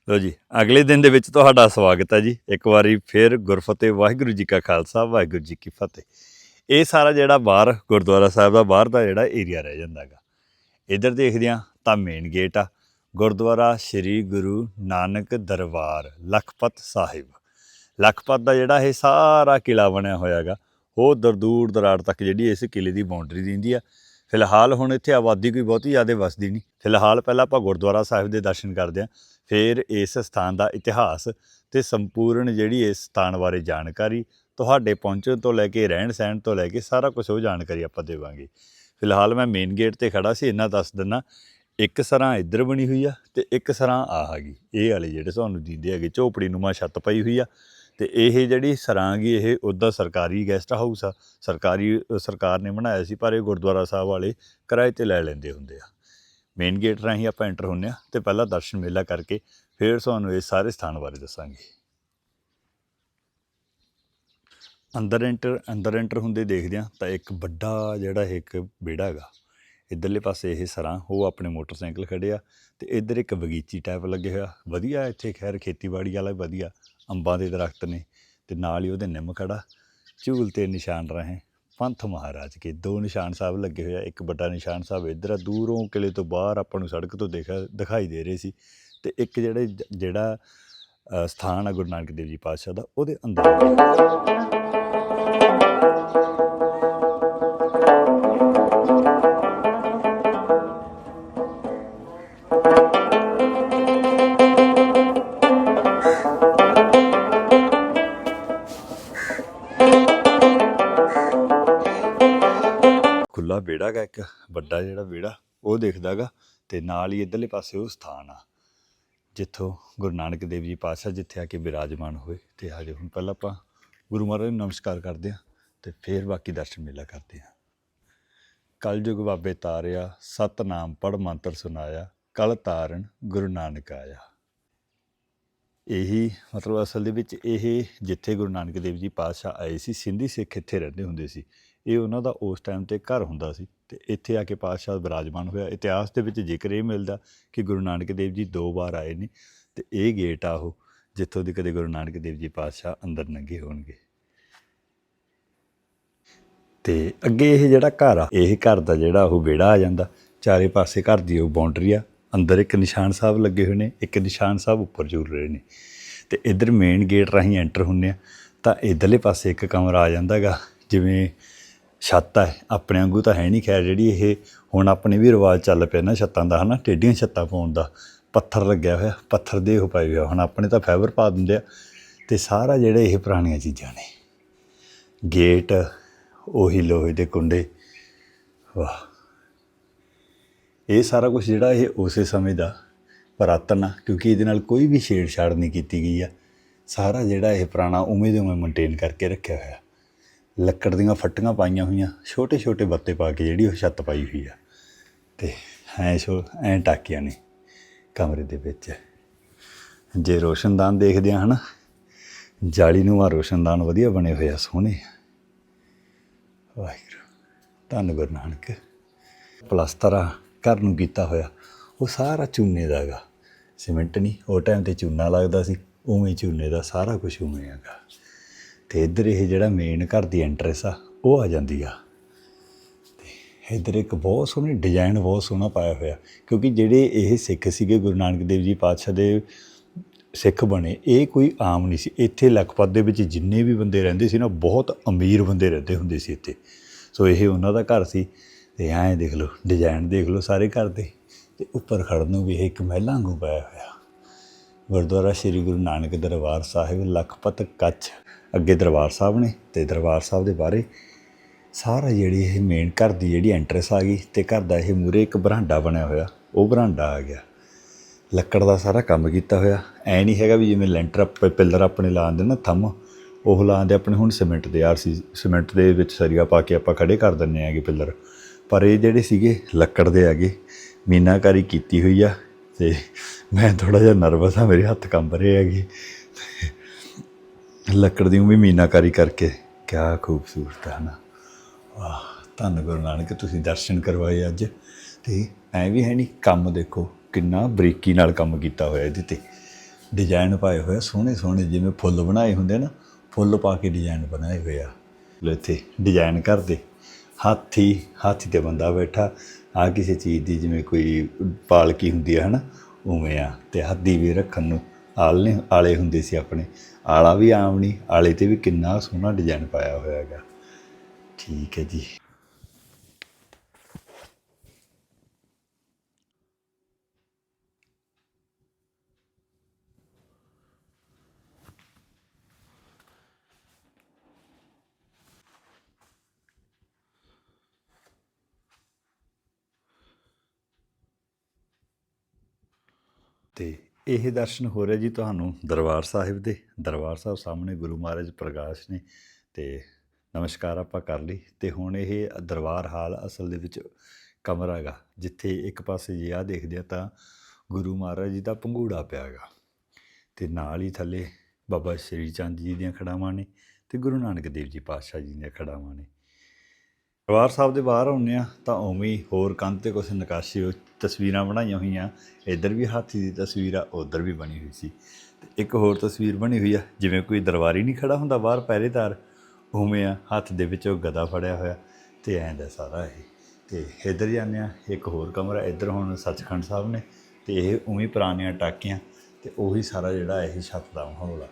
ਲੋ ਜੀ, ਅਗਲੇ ਦਿਨ ਦੇ ਵਿੱਚ ਤੁਹਾਡਾ ਸਵਾਗਤ ਹੈ ਜੀ। ਇੱਕ ਵਾਰੀ ਫਿਰ ਗੁਰਫਤਿਹ, ਵਾਹਿਗੁਰੂ ਜੀ ਕਾ ਖਾਲਸਾ, ਵਾਹਿਗੁਰੂ ਜੀ ਕੀ ਫਤਿਹ। ਇਹ ਸਾਰਾ ਜਿਹੜਾ ਬਾਹਰ, ਗੁਰਦੁਆਰਾ ਸਾਹਿਬ ਦਾ ਬਾਹਰ ਦਾ ਜਿਹੜਾ ਏਰੀਆ ਰਹਿ ਜਾਂਦਾਗਾ ਇੱਧਰ ਦੇਖਦੇ ਆ ਤਾਂ ਮੇਨ ਗੇਟ ਆ। ਗੁਰਦੁਆਰਾ ਸ੍ਰੀ ਗੁਰੂ ਨਾਨਕ ਦਰਬਾਰ, ਲਖਪਤ ਸਾਹਿਬ। ਲਖਪਤ ਦਾ ਜਿਹੜਾ ਇਹ ਸਾਰਾ ਕਿਲਾ ਬਣਿਆ ਹੋਇਆਗਾ ਉਹ ਦੂਰ ਦੂਰ ਦਰਾੜ ਤੱਕ ਜਿਹੜੀ ਇਸ ਕਿਲੇ ਦੀ ਬਾਉਂਡਰੀ ਦਿੰਦੀ ਆ। ਫਿਲਹਾਲ ਹੁਣ ਇੱਥੇ ਆਬਾਦੀ ਕੋਈ ਬਹੁਤੀ ਜ਼ਿਆਦਾ ਵਸਦੀ ਨਹੀਂ। ਫਿਲਹਾਲ ਪਹਿਲਾਂ ਆਪਾਂ ਗੁਰਦੁਆਰਾ ਸਾਹਿਬ ਦੇ ਦਰਸ਼ਨ ਕਰਦੇ ਹਾਂ। ਫਿਰ ਇਸ ਸਥਾਨ ਦਾ ਇਤਿਹਾਸ ਤੇ ਸੰਪੂਰਨ ਜਿਹੜੀ ਇਸ ਸਥਾਨ ਬਾਰੇ ਜਾਣਕਾਰੀ ਤੁਹਾਡੇ ਪਹੁੰਚਣ ਤੋਂ ਲੈ ਕੇ ਰਹਿਣ ਸਹਿਣ ਤੋਂ ਲੈ ਕੇ ਸਾਰਾ ਕੁਝ ਉਹ ਜਾਣਕਾਰੀ ਆਪਾਂ ਦੇਵਾਂਗੇ। ਫਿਲਹਾਲ ਮੈਂ ਮੇਨ ਗੇਟ ਤੇ ਖੜਾ ਸੀ, ਇੰਨਾ ਦੱਸ ਦਿੰਨਾ, ਇੱਕ ਸਰਾਂ ਇੱਧਰ ਬਣੀ ਹੋਈ ਆ ਤੇ ਇੱਕ ਸਰਾਂ ਆ ਹੈਗੀ। ਇਹ ਵਾਲੇ ਜਿਹੜੇ ਤੁਹਾਨੂੰ ਦਿੰਦੇ ਹੈਗੇ, ਝੋਪੜੀ ਨੂਮਾ ਛੱਤ ਪਈ ਹੋਈ ਆ ਤੇ ਇਹ ਜਿਹੜੀ ਸਰਾਂਗੀ ਇਹ ਉੱਦਾਂ ਸਰਕਾਰੀ ਗੈਸਟ ਹਾਊਸ ਆ। ਸਰਕਾਰੀ ਸਰਕਾਰ ਨੇ ਬਣਾਇਆ ਸੀ, ਪਰ ਇਹ ਗੁਰਦੁਆਰਾ ਸਾਹਿਬ ਵਾਲੇ ਕਿਰਾਏ ਤੇ ਲੈ ਲੈਂਦੇ ਹੁੰਦੇ ਆ। ਮੇਨ ਗੇਟ ਰਾਹੀਂ ਆਪਾਂ ਐਂਟਰ ਹੁੰਨੇ ਆ ਤੇ ਪਹਿਲਾਂ ਦਰਸ਼ਨ ਮੇਲਾ ਕਰਕੇ ਫਿਰ ਤੁਹਾਨੂੰ ਇਹ ਸਾਰੇ ਸਥਾਨ ਬਾਰੇ ਦੱਸਾਂਗੇ। ਅੰਦਰ ਐਂਟਰ ਅੰਦਰ ਐਂਟਰ ਹੁੰਦੇ ਦੇਖਦੇ ਆ ਤਾਂ ਇੱਕ ਵੱਡਾ ਜਿਹੜਾ ਇੱਕ ਵਿਹੜਾ ਹੈਗਾ, ਇਧਰਲੇ ਪਾਸੇ ਇਹ ਸਰਾਂ, ਉਹ ਆਪਣੇ ਮੋਟਰਸਾਈਕਲ ਖੜੇ ਆ ਤੇ ਇੱਧਰ ਇੱਕ ਬਗੀਚੀ ਟਾਈਪ ਲੱਗੇ ਹੋਇਆ ਵਧੀਆ ਇੱਥੇ ਖੈਰ ਖੇਤੀਬਾੜੀ ਵਾਲਾ ਵਧੀਆ, ਅੰਬਾਂ ਦੇ ਦਰਖਤ ਨੇ ਤੇ ਨਾਲ ਹੀ ਉਹਦੇ ਨਿੰਮ ਖੜਾ ਝੂਲ ਤੇ ਨਿਸ਼ਾਨ ਰਹੇ। ਪੰਥ ਮਹਾਰਾਜ ਕੇ, ਦੋ ਨਿਸ਼ਾਨ ਸਾਹਿਬ ਲੱਗੇ ਹੋਏ ਆ, ਇੱਕ ਵੱਡਾ ਨਿਸ਼ਾਨ ਸਾਹਿਬ ਇੱਧਰ ਆ, ਦੂਰੋਂ ਕਿਲੇ ਤੋਂ ਬਾਹਰ ਆਪਾਂ ਨੂੰ ਸੜਕ ਤੋਂ ਦੇਖਾ ਦਿਖਾਈ ਦੇ ਰਹੇ ਸੀ ਤੇ ਇੱਕ ਜਿਹੜੇ ਜਿਹੜਾ ਸਥਾਨ ਆ ਗੁਰੂ ਨਾਨਕ ਦੇਵ ਜੀ ਪਾਤਸ਼ਾਹ ਦਾ, ਉਹਦੇ ਅੰਦਰ ਖੁੱਲਾ ਇੱਕ ਵੱਡਾ ਜਿਹੜਾ ਵਿਹੜਾ, ਉਹ ਦਿਖਦਾਗਾ ਤੇ ਨਾਲ ਹੀ ਇਧਰਲੇ ਪਾਸੇ ਉਹ ਸਥਾਨ ਆ, ਜਿੱਥੋਂ ਗੁਰੂ ਨਾਨਕ ਦੇਵ ਜੀ ਪਾਤਸ਼ਾਹ ਜਿੱਥੇ ਆ ਕੇ ਵਿਰਾਜਮਾਨ ਹੋਏ ਤੇ ਆਜੋ ਹੁਣ ਪਹਿਲਾਂ ਆਪਾਂ ਗੁਰੂ ਮਹਾਰਾਜ ਨੂੰ ਨਮਸਕਾਰ ਕਰਦੇ ਹਾਂ ਤੇ ਫਿਰ ਬਾਕੀ ਦਰਸ਼ਨ ਮੇਲਾ ਕਰਦੇ ਹਾਂ। ਕਲਯੁਗ ਬਾਬੇ ਤਾਰਿਆ, ਸਤਨਾਮ ਪੜ ਮੰਤਰ ਸੁਨਾਇਆ ਕਲ ਤਾਰਨ ਗੁਰੂ ਨਾਨਕ ਆਇਆ। ਇਹੀ ਮਤਲਬ ਅਸਲ ਦੇ ਵਿੱਚ ਇਹ ਜਿੱਥੇ ਗੁਰੂ ਨਾਨਕ ਦੇਵ ਜੀ ਪਾਤਸ਼ਾਹ ਆਏ ਸੀ, ਸਿੰਧੀ ਸਿੱਖ ਇੱਥੇ ਰਹਿੰਦੇ ਹੁੰਦੇ ਸੀ ਇਹ ਉਹਨਾਂ ਦਾ ਉਸ ਟਾਈਮ ਤੇ ਘਰ ਹੁੰਦਾ ਸੀ ਤੇ ਇੱਥੇ ਆ ਕੇ ਪਾਤਸ਼ਾਹ ਵਿਰਾਜਮਾਨ ਹੋਇਆ। ਇਤਿਹਾਸ ਦੇ ਵਿੱਚ ਜ਼ਿਕਰ ਇਹ ਮਿਲਦਾ ਕਿ ਗੁਰੂ ਨਾਨਕ ਦੇਵ ਜੀ ਦੋ ਵਾਰ ਆਏ ਨੇ ਤੇ ਇਹ ਗੇਟ ਆ ਉਹ, ਜਿੱਥੋਂ ਦੀ ਕਦੇ ਗੁਰੂ ਨਾਨਕ ਦੇਵ ਜੀ ਪਾਤਸ਼ਾਹ ਅੰਦਰ ਲੰਘੇ ਹੋਣਗੇ। ਤੇ ਅੱਗੇ ਇਹ ਜਿਹੜਾ ਘਰ ਆ, ਇਹ ਘਰ ਦਾ ਜਿਹੜਾ ਉਹ ਵਿਹੜਾ ਆ ਜਾਂਦਾ, ਚਾਰੇ ਪਾਸੇ ਘਰ ਦੀ ਉਹ ਬਾਉਂਡਰੀ ਆ। ਅੰਦਰ ਇੱਕ ਨਿਸ਼ਾਨ ਸਾਹਿਬ ਲੱਗੇ ਹੋਏ ਨੇ, ਇੱਕ ਨਿਸ਼ਾਨ ਸਾਹਿਬ ਉੱਪਰ ਜੁੜ ਰਹੇ ਨੇ। ਤੇ ਇਧਰ ਮੇਨ ਗੇਟ ਰਾਹੀਂ ਐਂਟਰ ਹੁੰਨੇ ਆ, ਤਾਂ ਇਧਰਲੇ ਪਾਸੇ ਇੱਕ ਕਮਰਾ ਆ ਜਾਂਦਾਗਾ, ਜਿਵੇਂ ਛੱਤ ਹੈ ਆਪਣੇ ਵਾਂਗੂ ਤਾਂ ਹੈ ਨਹੀਂ ਖੈਰ ਜਿਹੜੀ ਇਹ ਹੁਣ ਆਪਣੇ ਵੀ ਰਿਵਾਜ ਚੱਲ ਪਿਆ ਨਾ ਛੱਤਾਂ ਦਾ, ਹਨਾ ਟੇਡੀਆਂ ਛੱਤਾਂ ਪਾਉਣ ਦਾ, ਪੱਥਰ ਲੱਗਿਆ ਹੋਇਆ, ਪੱਥਰ ਦੇ ਉਹ ਪਾਏ ਹੋਇਆ ਹੁਣ ਆਪਣੇ ਤਾਂ ਫਾਈਬਰ ਪਾ ਦਿੰਦੇ ਆ, ਤੇ ਸਾਰਾ ਜਿਹੜੇ ਇਹ ਪੁਰਾਣੀਆਂ ਚੀਜ਼ਾਂ ਨੇ, ਗੇਟ, ਉਹੀ ਲੋਹੇ ਦੇ ਕੁੰਡੇ, ਵਾਹ, ਇਹ ਸਾਰਾ ਕੁਝ ਜਿਹੜਾ ਇਹ ਉਸੇ ਸਮੇਂ ਦਾ ਪੁਰਾਤਨ ਆ, ਕਿਉਂਕਿ ਇਹਦੇ ਨਾਲ ਕੋਈ ਵੀ ਛੇੜਛਾੜ ਨਹੀਂ ਕੀਤੀ ਗਈ ਆ, ਸਾਰਾ ਜਿਹੜਾ ਇਹ ਪੁਰਾਣਾ ਉਵੇਂ ਦੇ ਉਵੇਂ ਮੇਨਟੇਨ ਕਰਕੇ ਰੱਖਿਆ ਹੋਇਆ। ਲੱਕੜ ਦੀਆਂ ਫੱਟੀਆਂ ਪਾਈਆਂ ਹੋਈਆਂ, ਛੋਟੇ ਛੋਟੇ ਬੱਤੇ ਪਾ ਕੇ ਜਿਹੜੀ ਉਹ ਛੱਤ ਪਾਈ ਹੋਈ ਆ। ਤੇ ਐ ਸ਼ੋ ਐ ਟਾਕੀਆਂ ਨੇ ਕਮਰੇ ਦੇ ਵਿੱਚ। ਜੇ ਰੋਸ਼ਨਦਾਨ ਦੇਖਦੇ ਆ ਹਨਾ, ਜਾਲੀ ਨੂੰ ਆ ਰੋਸ਼ਨਦਾਨ ਵਧੀਆ ਬਣੇ ਹੋਏ ਆ, ਸੋਹਣੇ ਵਾਹਿਗੁਰੂ, ਧੰਨ ਗੁਰੂ ਨਾਨਕ। ਪਲਸਤਰ ਘਰ ਨੂੰ ਕੀਤਾ ਹੋਇਆ, ਉਹ ਸਾਰਾ ਚੂਨੇ ਦਾ ਹੈਗਾ ਸੀਮੈਂਟ ਨਹੀਂ, ਉਹ ਟਾਈਮ ਤੇ ਚੂਨਾ ਲੱਗਦਾ ਸੀ, ਉਵੇਂ ਹੀ ਚੂਨੇ ਦਾ ਸਾਰਾ ਕੁਝ ਉਵੇਂ ਹੈਗਾ ਤੇ ਇੱਧਰ ਇਹ ਜਿਹੜਾ ਮੇਨ ਘਰ ਦੀ ਐਂਟਰੈਂਸ ਆ, ਉਹ ਆ ਜਾਂਦੀ ਆ। ਤੇ ਇੱਧਰ ਇੱਕ ਬਹੁਤ ਸੋਹਣੀ ਡਿਜ਼ਾਈਨ ਬਹੁਤ ਸੋਹਣਾ ਪਾਇਆ ਹੋਇਆ, ਕਿਉਂਕਿ ਜਿਹੜੇ ਇਹ ਸਿੱਖ ਸੀਗੇ ਗੁਰੂ ਨਾਨਕ ਦੇਵ ਜੀ ਪਾਤਸ਼ਾਹ ਦੇ ਸਿੱਖ ਬਣੇ, ਇਹ ਕੋਈ ਆਮ ਨਹੀਂ ਸੀ। ਇੱਥੇ ਲਖਪਤ ਦੇ ਵਿੱਚ ਜਿੰਨੇ ਵੀ ਬੰਦੇ ਰਹਿੰਦੇ ਸੀ ਨਾ, ਬਹੁਤ ਅਮੀਰ ਬੰਦੇ ਰਹਿੰਦੇ ਹੁੰਦੇ ਸੀ ਇੱਥੇ। ਸੋ ਇਹ ਉਹਨਾਂ ਦਾ ਘਰ ਸੀ ਤੇ ਐਂ ਦੇਖ ਲਓ ਡਿਜ਼ਾਈਨ ਦੇਖ ਲਓ ਸਾਰੇ ਘਰ ਦੇ। ਤੇ ਉੱਪਰ ਖੜਨ ਨੂੰ ਵੀ ਇਹ ਇੱਕ ਮਹਿਲਾਂ ਵਾਂਗੂ ਪਾਇਆ ਹੋਇਆ। ਗੁਰਦੁਆਰਾ ਸ੍ਰੀ ਗੁਰੂ ਨਾਨਕ ਦਰਬਾਰ ਸਾਹਿਬ, ਲਖਪਤ ਕੱਚ। ਅੱਗੇ ਦਰਬਾਰ ਸਾਹਿਬ ਨੇ ਤੇ ਦਰਬਾਰ ਸਾਹਿਬ ਦੇ ਬਾਰੇ ਸਾਰਾ ਜਿਹੜੀ ਇਹ ਮੇਨ ਘਰ ਦੀ ਜਿਹੜੀ ਐਂਟਰੈਂਸ ਆ ਗਈ ਤੇ ਘਰ ਦਾ ਇਹ ਮੂਰੇ ਇੱਕ ਬਰਾਂਡਾ ਬਣਿਆ ਹੋਇਆ, ਉਹ ਬਰਾਂਡਾ ਆ ਗਿਆ। ਲੱਕੜ ਦਾ ਸਾਰਾ ਕੰਮ ਕੀਤਾ ਹੋਇਆ। ਐ ਨਹੀਂ ਹੈਗਾ ਵੀ ਜਿਵੇਂ ਲੈਂਟਰ ਆਪਾਂ ਪਿੱਲਰ ਆਪਣੇ ਲਾਉਂਦੇ ਨਾ ਥੰਮ, ਉਹ ਲਾਉਂਦੇ ਆਪਣੇ, ਹੁਣ ਸੀਮੈਂਟ ਦੇ ਆਰਸੀ ਸੀਮੈਂਟ ਦੇ ਵਿੱਚ ਸਰੀਆ ਪਾ ਕੇ ਆਪਾਂ ਖੜੇ ਕਰ ਦਿੰਨੇ ਆਗੇ ਪਿੱਲਰ। ਪਰ ਇਹ ਜਿਹੜੇ ਸੀਗੇ ਲੱਕੜ ਦੇ ਆਗੇ ਮੀਨਾਕਾਰੀ ਕੀਤੀ ਹੋਈ ਆ ਤੇ ਮੈਂ ਥੋੜਾ ਜਿਹਾ ਨਰਵਸ ਆ, ਮੇਰੇ ਹੱਥ ਕੰਬ ਰਹੇ ਹੈਗੇ। ਲੱਕੜ ਦੀ ਵੀ ਮੀਨਾਕਾਰੀ ਕਰਕੇ। ਕਿਆ ਖੂਬਸੂਰਤ ਹੈ ਨਾ। ਵਾਹ, ਧੰਨ ਗੁਰੂ ਨਾਨਕ, ਤੁਸੀਂ ਦਰਸ਼ਨ ਕਰਵਾਏ ਅੱਜ। ਤੇ ਐ ਵੀ ਹੈ ਨਹੀਂ ਕੰਮ ਦੇਖੋ, ਕਿੰਨਾ ਬਰੀਕੀ ਨਾਲ ਕੰਮ ਕੀਤਾ ਹੋਇਆ ਇਹਦੇ ਤੇ। ਡਿਜ਼ਾਈਨ ਪਾਏ ਹੋਏ ਆ, ਸੋਹਣੇ ਸੋਹਣੇ, ਜਿਵੇਂ ਫੁੱਲ ਬਣਾਏ ਹੁੰਦੇ ਨਾ, ਫੁੱਲ ਪਾ ਕੇ ਡਿਜ਼ਾਈਨ ਬਣਾਏ ਹੋਏ ਆ। ਲੋ ਇੱਥੇ, ਡਿਜ਼ਾਈਨ ਕਰਦੇ। ਹਾਥੀ ਹਾਥੀ ਤੇ ਬੰਦਾ ਬੈਠਾ। ਆ ਕਿਸੇ ਚੀਜ਼ ਦੀ, ਜਿਵੇਂ ਕੋਈ ਪਾਲਕੀ ਹੁੰਦੀ ਹੈ ਹਨਾ, ਉਵੇਂ ਆ। ਤੇ ਹੱਦੀ ਵੀ ਰੱਖਣ ਨੂੰ। ਆਲਣੇ ਆਲੇ ਹੁੰਦੇ ਸੀ ਆਪਣੇ। ਆਲਾ ਵੀ ਆਮ ਨਹੀਂ, ਆਲੇ ਤੇ ਵੀ ਕਿੰਨਾ ਸੋਹਣਾ ਡਿਜ਼ਾਈਨ ਪਾਇਆ ਹੋਇਆ ਹੈਗਾ। ਠੀਕ ਹੈ ਜੀ। ਤੇ ਇਹ ਦਰਸ਼ਨ ਹੋ ਰਿਹਾ ਜੀ ਤੁਹਾਨੂੰ ਦਰਬਾਰ ਸਾਹਿਬ ਦੇ। ਦਰਬਾਰ ਸਾਹਿਬ ਸਾਹਮਣੇ ਗੁਰੂ ਮਹਾਰਾਜ ਪ੍ਰਕਾਸ਼ ਨੇ ਤੇ ਨਮਸਕਾਰ ਆਪਾਂ ਕਰ ਲਈ। ਤੇ ਹੁਣ ਇਹ ਦਰਬਾਰ ਹਾਲ ਅਸਲ ਦੇ ਵਿੱਚ ਕਮਰਾ ਹੈਗਾ। ਜਿੱਥੇ ਇੱਕ ਪਾਸੇ ਜੇ ਆ ਦੇਖਦੇ ਆ ਤਾਂ ਗੁਰੂ ਮਹਾਰਾਜ ਜੀ ਦਾ ਪੰਘੂੜਾ ਪਿਆ ਹੈਗਾ। ਤੇ ਨਾਲ ਹੀ ਥੱਲੇ ਬਾਬਾ ਸ਼੍ਰੀ ਚੰਦ ਜੀ ਦੀਆਂ ਖੜਾਵਾਂ ਨੇ ਤੇ ਗੁਰੂ ਨਾਨਕ ਦੇਵ ਜੀ ਪਾਤਸ਼ਾਹ ਜੀ ਦੀਆਂ ਖੜਾਵਾਂ ਨੇ। ਦਰਬਾਰ ਸਾਹਿਬ ਦੇ ਬਾਹਰ ਆਉਂਦੇ ਆ ਤਾਂ ਉਵੇਂ ਹੀ ਹੋਰ ਕੰਧ ਤੇ ਕੁਝ ਨਕਾਸ਼ੀ ਉਹ ਤਸਵੀਰਾਂ ਬਣਾਈਆਂ ਹੋਈਆਂ। ਇੱਧਰ ਵੀ ਹਾਥੀ ਦੀ ਤਸਵੀਰ ਆ, ਉੱਧਰ ਵੀ ਬਣੀ ਹੋਈ ਸੀ। ਤੇ ਇੱਕ ਹੋਰ ਤਸਵੀਰ ਬਣੀ ਹੋਈ ਆ, ਜਿਵੇਂ ਕੋਈ ਦਰਬਾਰੀ ਨਹੀਂ ਖੜਾ ਹੁੰਦਾ ਬਾਹਰ ਪਹਿਰੇਦਾਰ, ਉਵੇਂ ਆ, ਹੱਥ ਦੇ ਵਿੱਚ ਉਹ ਗਦਾ ਫੜਿਆ ਹੋਇਆ, ਤੇ ਐਂ ਦਾ ਸਾਰਾ ਇਹ। ਤੇ ਇੱਧਰ ਜਾਂਦੇ ਆ ਇੱਕ ਹੋਰ ਕਮਰਾ, ਇੱਧਰ ਹੁਣ ਸੱਚਖੰਡ ਸਾਹਿਬ ਨੇ, ਤੇ ਇਹ ਉਵੇਂ ਪੁਰਾਣੀਆਂ ਟਾਕੀਆਂ, ਤੇ ਉਹੀ ਸਾਰਾ ਜਿਹੜਾ ਇਹ ਛੱਤ ਦਾ ਮਾਹੌਲ ਆ।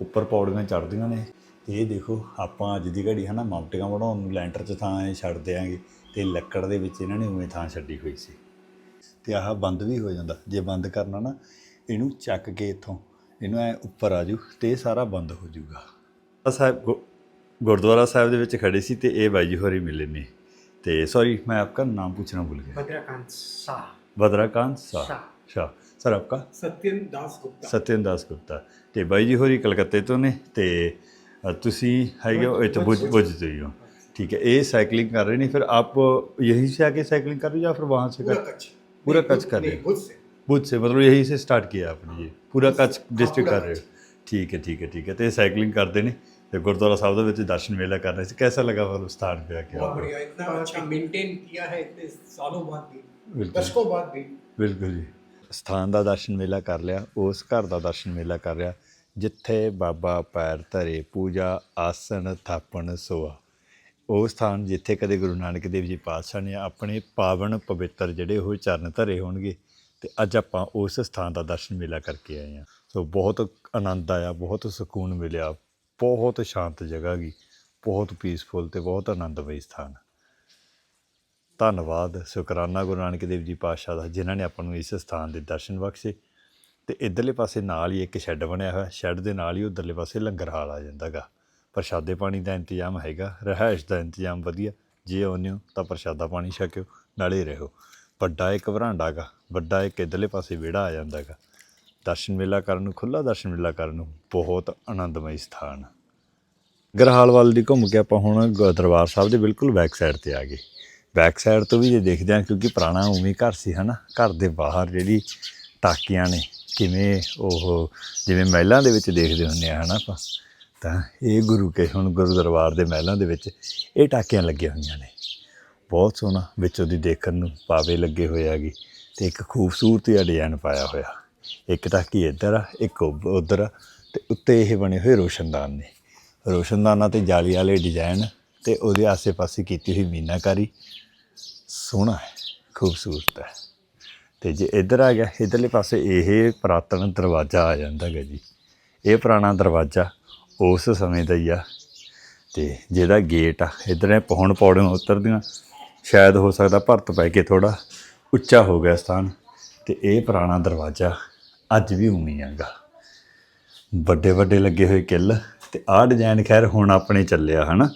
ਉੱਪਰ ਪੌੜੀਆਂ ਚੜ੍ਹਦੀਆਂ ਨੇ ਇਹ ਦੇਖੋ ਆਪਾਂ ਅੱਜ ਦੀ ਘੜੀ ਹਨਾ ਮਾਊਂਟਿੰਗਾਂ ਬਣਾਉਣ ਨੂੰ ਲੈਂਟਰ 'ਚ ਥਾਂ ਛੱਡ ਦਿਆਂਗੇ ਤੇ ਲੱਕੜ ਦੇ ਵਿੱਚ ਇਹਨਾਂ ਨੇ ਉਵੇਂ ਥਾਂ ਛੱਡੀ ਹੋਈ ਸੀ। ਤੇ ਆਹ ਬੰਦ ਵੀ ਹੋ ਜਾਂਦਾ। ਜੇ ਬੰਦ ਕਰਨਾ ਨਾ ਇਹਨੂੰ ਚੱਕ ਕੇ ਇੱਥੋਂ ਇਹਨੂੰ ਐ ਉੱਪਰ ਆ ਜੂ ਤੇ ਸਾਰਾ ਬੰਦ ਹੋ ਜੂਗਾ। ਸਾਹਿਬ ਗੁਰਦੁਆਰਾ ਸਾਹਿਬ ਦੇ ਵਿੱਚ ਖੜੇ ਸੀ ਤੇ ਇਹ ਬਾਈ ਜੀ ਹੋਰੀ ਮਿਲੇ ਨੇ। ਤੇ ਸੌਰੀ ਮੈਂ ਆਪਕਾ ਨਾਮ ਪੁੱਛਣਾ ਭੁੱਲ ਗਿਆ। ਬਦਰਾਕਾਂਤ ਸ਼ਾਹ। ਬਦਰਾਕਾਂਤ ਸਾ ਸ਼ਾ ਸਰ ਆਪਕਾ? ਸਤਿਨਦਾਸ ਗੁਪਤਾ। ਸਤਿਨ ਗੁਪਤਾ। ਤੇ ਬਾਈ ਜੀ ਹੋਰੀ ਕਲਕੱਤੇ ਤੋਂ ਨੇ ਤੇ ਤੁਸੀਂ ਹੈਗੇ ਹੋ ਇੱਥੇ ਬੁੱਝ ਬੁੱਝ ਤੋਂ ਹੀ ਹੋ ठीक है ये साइकिलिंग कर रहे नहीं फिर आप यहीं से आके साइकिलिंग कर रहे हो या फिर वहाँ से पूरा कर कच्छ पूरा नहीं, कच्छ भुज- कर रहे नहीं, हो भुज से बुद्ध से मतलब यहीं से स्टार्ट किया आपने ये पूरा कच्छ डिस्ट्रिक्ट पूरा कर रहे हो ठीक है ठीक है ठीक है तो ये साइकिलिंग करते ने ਤੇ ਗੁਰਦੁਆਰਾ ਸਾਹਿਬ ਦੇ ਵਿੱਚ ਦਰਸ਼ਨ ਮੇਲਾ ਕਰ ਰਹੇ ਸੀ कैसा लगा मतलब स्थान पे आके बहुत आपको? बढ़िया इतना अच्छा मेंटेन किया है इतने सालों बाद भी बिल्कुल दशकों बाद भी ਬਿਲਕੁਲ ਜੀ ਸਥਾਨ ਦਾ ਦਰਸ਼ਨ ਮੇਲਾ ਕਰ ਲਿਆ ਉਸ ਘਰ ਦਾ ਦਰਸ਼ਨ ਮੇਲਾ ਕਰ ਲਿਆ ਜਿੱਥੇ ਬਾਬਾ ਪੈਰ ਧਰੇ, ਪੂਜਾ, ਆਸਣ, ਥਾਪਣ, ਸੋਆ। ਉਹ ਸਥਾਨ ਜਿੱਥੇ ਕਦੇ ਗੁਰੂ ਨਾਨਕ ਦੇਵ ਜੀ ਪਾਤਸ਼ਾਹ ਨੇ ਆਪਣੇ ਪਾਵਨ ਪਵਿੱਤਰ ਜਿਹੜੇ ਉਹ ਚਰਨ ਧਰੇ ਹੋਣਗੇ ਤੇ ਅੱਜ ਆਪਾਂ ਉਸ ਸਥਾਨ ਦਾ ਦਰਸ਼ਨ ਮੇਲਾ ਕਰਕੇ ਆਏ ਹਾਂ। ਸੋ ਬਹੁਤ ਆਨੰਦ ਆਇਆ, ਬਹੁਤ ਸਕੂਨ ਮਿਲਿਆ, ਬਹੁਤ ਸ਼ਾਂਤ ਜਗ੍ਹਾ ਗਈ, ਬਹੁਤ ਪੀਸਫੁਲ ਤੇ ਬਹੁਤ ਆਨੰਦਮਈ ਸਥਾਨ। ਧੰਨਵਾਦ, ਸ਼ੁਕਰਾਨਾ ਗੁਰੂ ਨਾਨਕ ਦੇਵ ਜੀ ਪਾਤਸ਼ਾਹ ਦਾ ਜਿਨ੍ਹਾਂ ਨੇ ਆਪਾਂ ਨੂੰ ਇਸ ਸਥਾਨ ਦੇ ਦਰਸ਼ਨ ਬਖਸ਼ੇ। ਤੇ ਇਧਰਲੇ ਪਾਸੇ ਨਾਲ ਹੀ ਇੱਕ ਸ਼ੈੱਡ ਬਣਿਆ ਹੋਇਆ, ਸ਼ੈੱਡ ਦੇ ਨਾਲ ਹੀ ਉਧਰਲੇ ਪਾਸੇ ਲੰਗਰ ਹਾਲ ਆ ਜਾਂਦਾਗਾ। ਪ੍ਰਸ਼ਾਦੇ ਪਾਣੀ ਦਾ ਇੰਤਜ਼ਾਮ ਹੈਗਾ ਰਹਿائش ਦਾ ਇੰਤਜ਼ਾਮ ਵਧੀਆ, ਜੇ ਆਉਂਦੇ ਹੋ ਤਾਂ ਪ੍ਰਸ਼ਾਦਾ ਪਾਣੀ ਛਕਿਓ, ਨਾਲੇ ਰਹੋ। ਵੱਡਾ ਇੱਕ ਵਰਾਂਡਾਗਾ, ਵੱਡਾ ਇੱਕ ਇਧਰਲੇ ਪਾਸੇ ਵਿਹੜਾ ਆ ਜਾਂਦਾਗਾ। ਦਰਸ਼ਨ ਮੇਲਾ ਕਰਨ ਨੂੰ ਖੁੱਲਾ ਦਰਸ਼ਨ ਮੇਲਾ ਕਰਨ ਨੂੰ ਬਹੁਤ ਆਨੰਦਮਈ ਸਥਾਨ ਗਰਹਾਲ ਵੱਲ ਦੀ ਘੁੰਮ ਕੇ ਆਪਾਂ ਹੁਣ ਦਰਬਾਰ ਸਾਹਿਬ ਦੇ ਬਿਲਕੁਲ ਬੈਕ ਸਾਈਡ ਤੇ ਆ ਗਏ। ਬੈਕ ਸਾਈਡ ਤੋਂ ਵੀ ਜੇ ਦੇਖਦੇ ਹਾਂ, ਕਿਉਂਕਿ ਪੁਰਾਣਾ ਉਵੇਂ ਘਰ ਸੀ, ਹਨਾ? ਘਰ ਦੇ ਬਾਹਰ ਜਿਹੜੀ ਟਾਕੀਆਂ ਨੇ ਕਿਵੇਂ ਉਹ ਜਿਵੇਂ ਮਹਿਲਾਂ ਦੇ ਵਿੱਚ ਦੇਖਦੇ ਹੁੰਦੇ ਆ, ਹਨਾ ਆਪਾਂ? ਤਾਂ ਇਹ ਗੁਰੂ ਕੇ, ਹੁਣ ਗੁਰੂ ਦਰਬਾਰ ਦੇ ਮਹਿਲਾਂ ਦੇ ਵਿੱਚ ਇਹ ਟਾਕੀਆਂ ਲੱਗੀਆਂ ਹੋਈਆਂ ਨੇ। ਬਹੁਤ ਸੋਹਣਾ, ਵਿੱਚ ਉਹਦੀ ਦੇਖਣ ਨੂੰ ਪਾਵੇ ਲੱਗੇ ਹੋਏ ਹੈਗੇ ਤੇ ਇੱਕ ਖੂਬਸੂਰਤ ਜਿਹਾ ਡਿਜ਼ਾਈਨ ਪਾਇਆ ਹੋਇਆ। ਇੱਕ ਟਾਕੀ ਇੱਧਰ ਆ, ਇੱਕ ਉੱਧਰ ਆ ਤੇ ਉੱਤੇ ਇਹ ਬਣੇ ਹੋਏ ਰੋਸ਼ਨਦਾਨ ਨੇ। ਰੋਸ਼ਨਦਾਨਾਂ ਤੇ ਜਾਲੀ ਵਾਲੇ ਡਿਜ਼ਾਈਨ ਤੇ ਉਹਦੇ ਆਸੇ-ਪਾਸੇ ਕੀਤੀ ਹੋਈ ਮੀਨਾਕਾਰੀ। ਸੋਹਣਾ ਹੈ, ਖੂਬਸੂਰਤ ਹੈ। ਤੇ ਜੇ ਇੱਧਰ ਆ ਗਿਆ, ਇੱਧਰਲੇ ਪਾਸੇ ਇਹ ਪੁਰਾਤਨ ਦਰਵਾਜ਼ਾ ਆ ਜਾਂਦਾ ਹੈਗਾ ਜੀ। ਇਹ ਪੁਰਾਣਾ ਦਰਵਾਜ਼ਾ ਉਸ ਸਮੇਂ ਦਾ ਹੀ ਆ ਤੇ ਜਿਹਦਾ ਗੇਟ ਆ, ਇੱਧਰ ਪਹੁੰਚ ਪੌੜੀਆਂ ਉਤਰਦੀਆਂ। ਸ਼ਾਇਦ ਹੋ ਸਕਦਾ ਭਰਤ ਪੈ ਕੇ ਥੋੜਾ ਉੱਚਾ ਹੋ ਗਿਆ ਸਥਾਨ। ਤੇ ਇਹ ਪੁਰਾਣਾ ਦਰਵਾਜ਼ਾ ਅੱਜ ਵੀ ਉਵੇਂ ਹੀ ਹੈਗਾ ਵੱਡੇ ਵੱਡੇ ਲੱਗੇ ਹੋਏ ਕਿੱਲ ਤੇ ਆਹ ਡਿਜ਼ਾਈਨ ਖੈਰ ਹੁਣ ਆਪਣੇ ਚੱਲਿਆ, ਹਨਾ?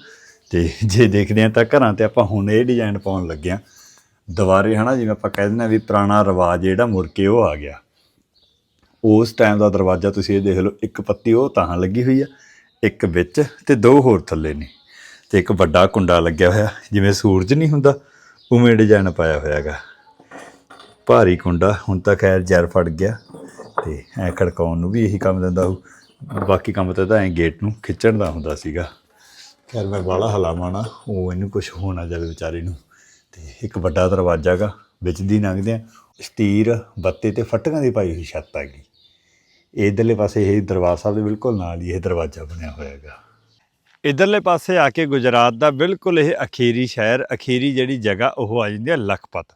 ਤੇ ਜੇ ਦੇਖਦੇ ਆ ਤਾਂ ਘਰਾਂ ਤੇ ਆਪਾਂ ਹੁਣ ਇਹ ਡਿਜ਼ਾਈਨ ਪਾਉਣ ਲੱਗਿਆ ਦੁਬਾਰੇ, ਹਨਾ, ਜਿਵੇਂ ਆਪਾਂ ਕਹਿ ਦਿੰਦੇ ਆ ਵੀ ਪੁਰਾਣਾ ਰਿਵਾਜ ਜਿਹੜਾ ਮੁੜ ਕੇ ਉਹ ਆ ਗਿਆ। ਉਸ ਟਾਈਮ ਦਾ ਦਰਵਾਜ਼ਾ ਤੁਸੀਂ ਇਹ ਦੇਖ ਲਓ, ਇੱਕ ਪੱਤੀ ਉਹ ਤਾਂ ਲੱਗੀ ਹੋਈ ਆ, ਇੱਕ ਵਿੱਚ ਤੇ ਦੋ ਹੋਰ ਥੱਲੇ ਨੇ। ਤੇ ਇੱਕ ਵੱਡਾ ਕੁੰਡਾ ਲੱਗਿਆ ਹੋਇਆ, ਜਿਵੇਂ ਸੂਰਜ ਨਹੀਂ ਹੁੰਦਾ, ਉਵੇਂ ਡਿਜ਼ਾਈਨ ਪਾਇਆ ਹੋਇਆ ਹੈਗਾ। ਭਾਰੀ ਕੁੰਡਾ, ਹੁਣ ਤਾਂ ਖੈਰ ਜ਼ਰ ਫੜ ਗਿਆ ਤੇ ਐ ਖੜਕਾਉਣ ਨੂੰ ਵੀ ਇਹੀ ਕੰਮ ਦਿੰਦਾ ਉਹ ਬਾਕੀ ਕੰਮ ਤਾਂ ਐ ਗੇਟ ਨੂੰ ਖਿੱਚਣ ਦਾ ਹੁੰਦਾ ਸੀਗਾ। ਖੈਰ, ਮੈਂ ਬਾਲਾ ਹਲਾਵਾਂ ਨਾ, ਉਹ ਇਹਨੂੰ ਕੁਝ ਹੋ ਨਾ ਜਾਵੇ ਵਿਚਾਰੇ ਨੂੰ। ਤੇ ਇੱਕ ਵੱਡਾ ਦਰਵਾਜ਼ਾ ਗਾ ਵਿੱਚ ਦੀ ਲੰਘਦੇ ਆ। ਸਟੀਰ ਬੱਤੇ ਤੇ ਫਟਕਾਂ ਦੀ ਪਾਈ ਹੋਈ ਛੱਤ ਹੈਗੀ। ਇਧਰਲੇ ਪਾਸੇ ਇਹ ਦਰਬਾਰ ਸਾਹਿਬ ਦੇ ਬਿਲਕੁਲ ਨਾਲ ਹੀ ਇਹ ਦਰਵਾਜ਼ਾ ਬਣਿਆ ਹੋਇਆ ਹੈਗਾ। ਇਧਰਲੇ ਪਾਸੇ ਆ ਕੇ ਗੁਜਰਾਤ ਦਾ ਬਿਲਕੁਲ ਇਹ ਅਖੀਰੀ ਸ਼ਹਿਰ, ਅਖੀਰੀ ਜਿਹੜੀ ਜਗ੍ਹਾ ਉਹ ਆ ਜਾਂਦੀ ਹੈ ਲਖਪਤ।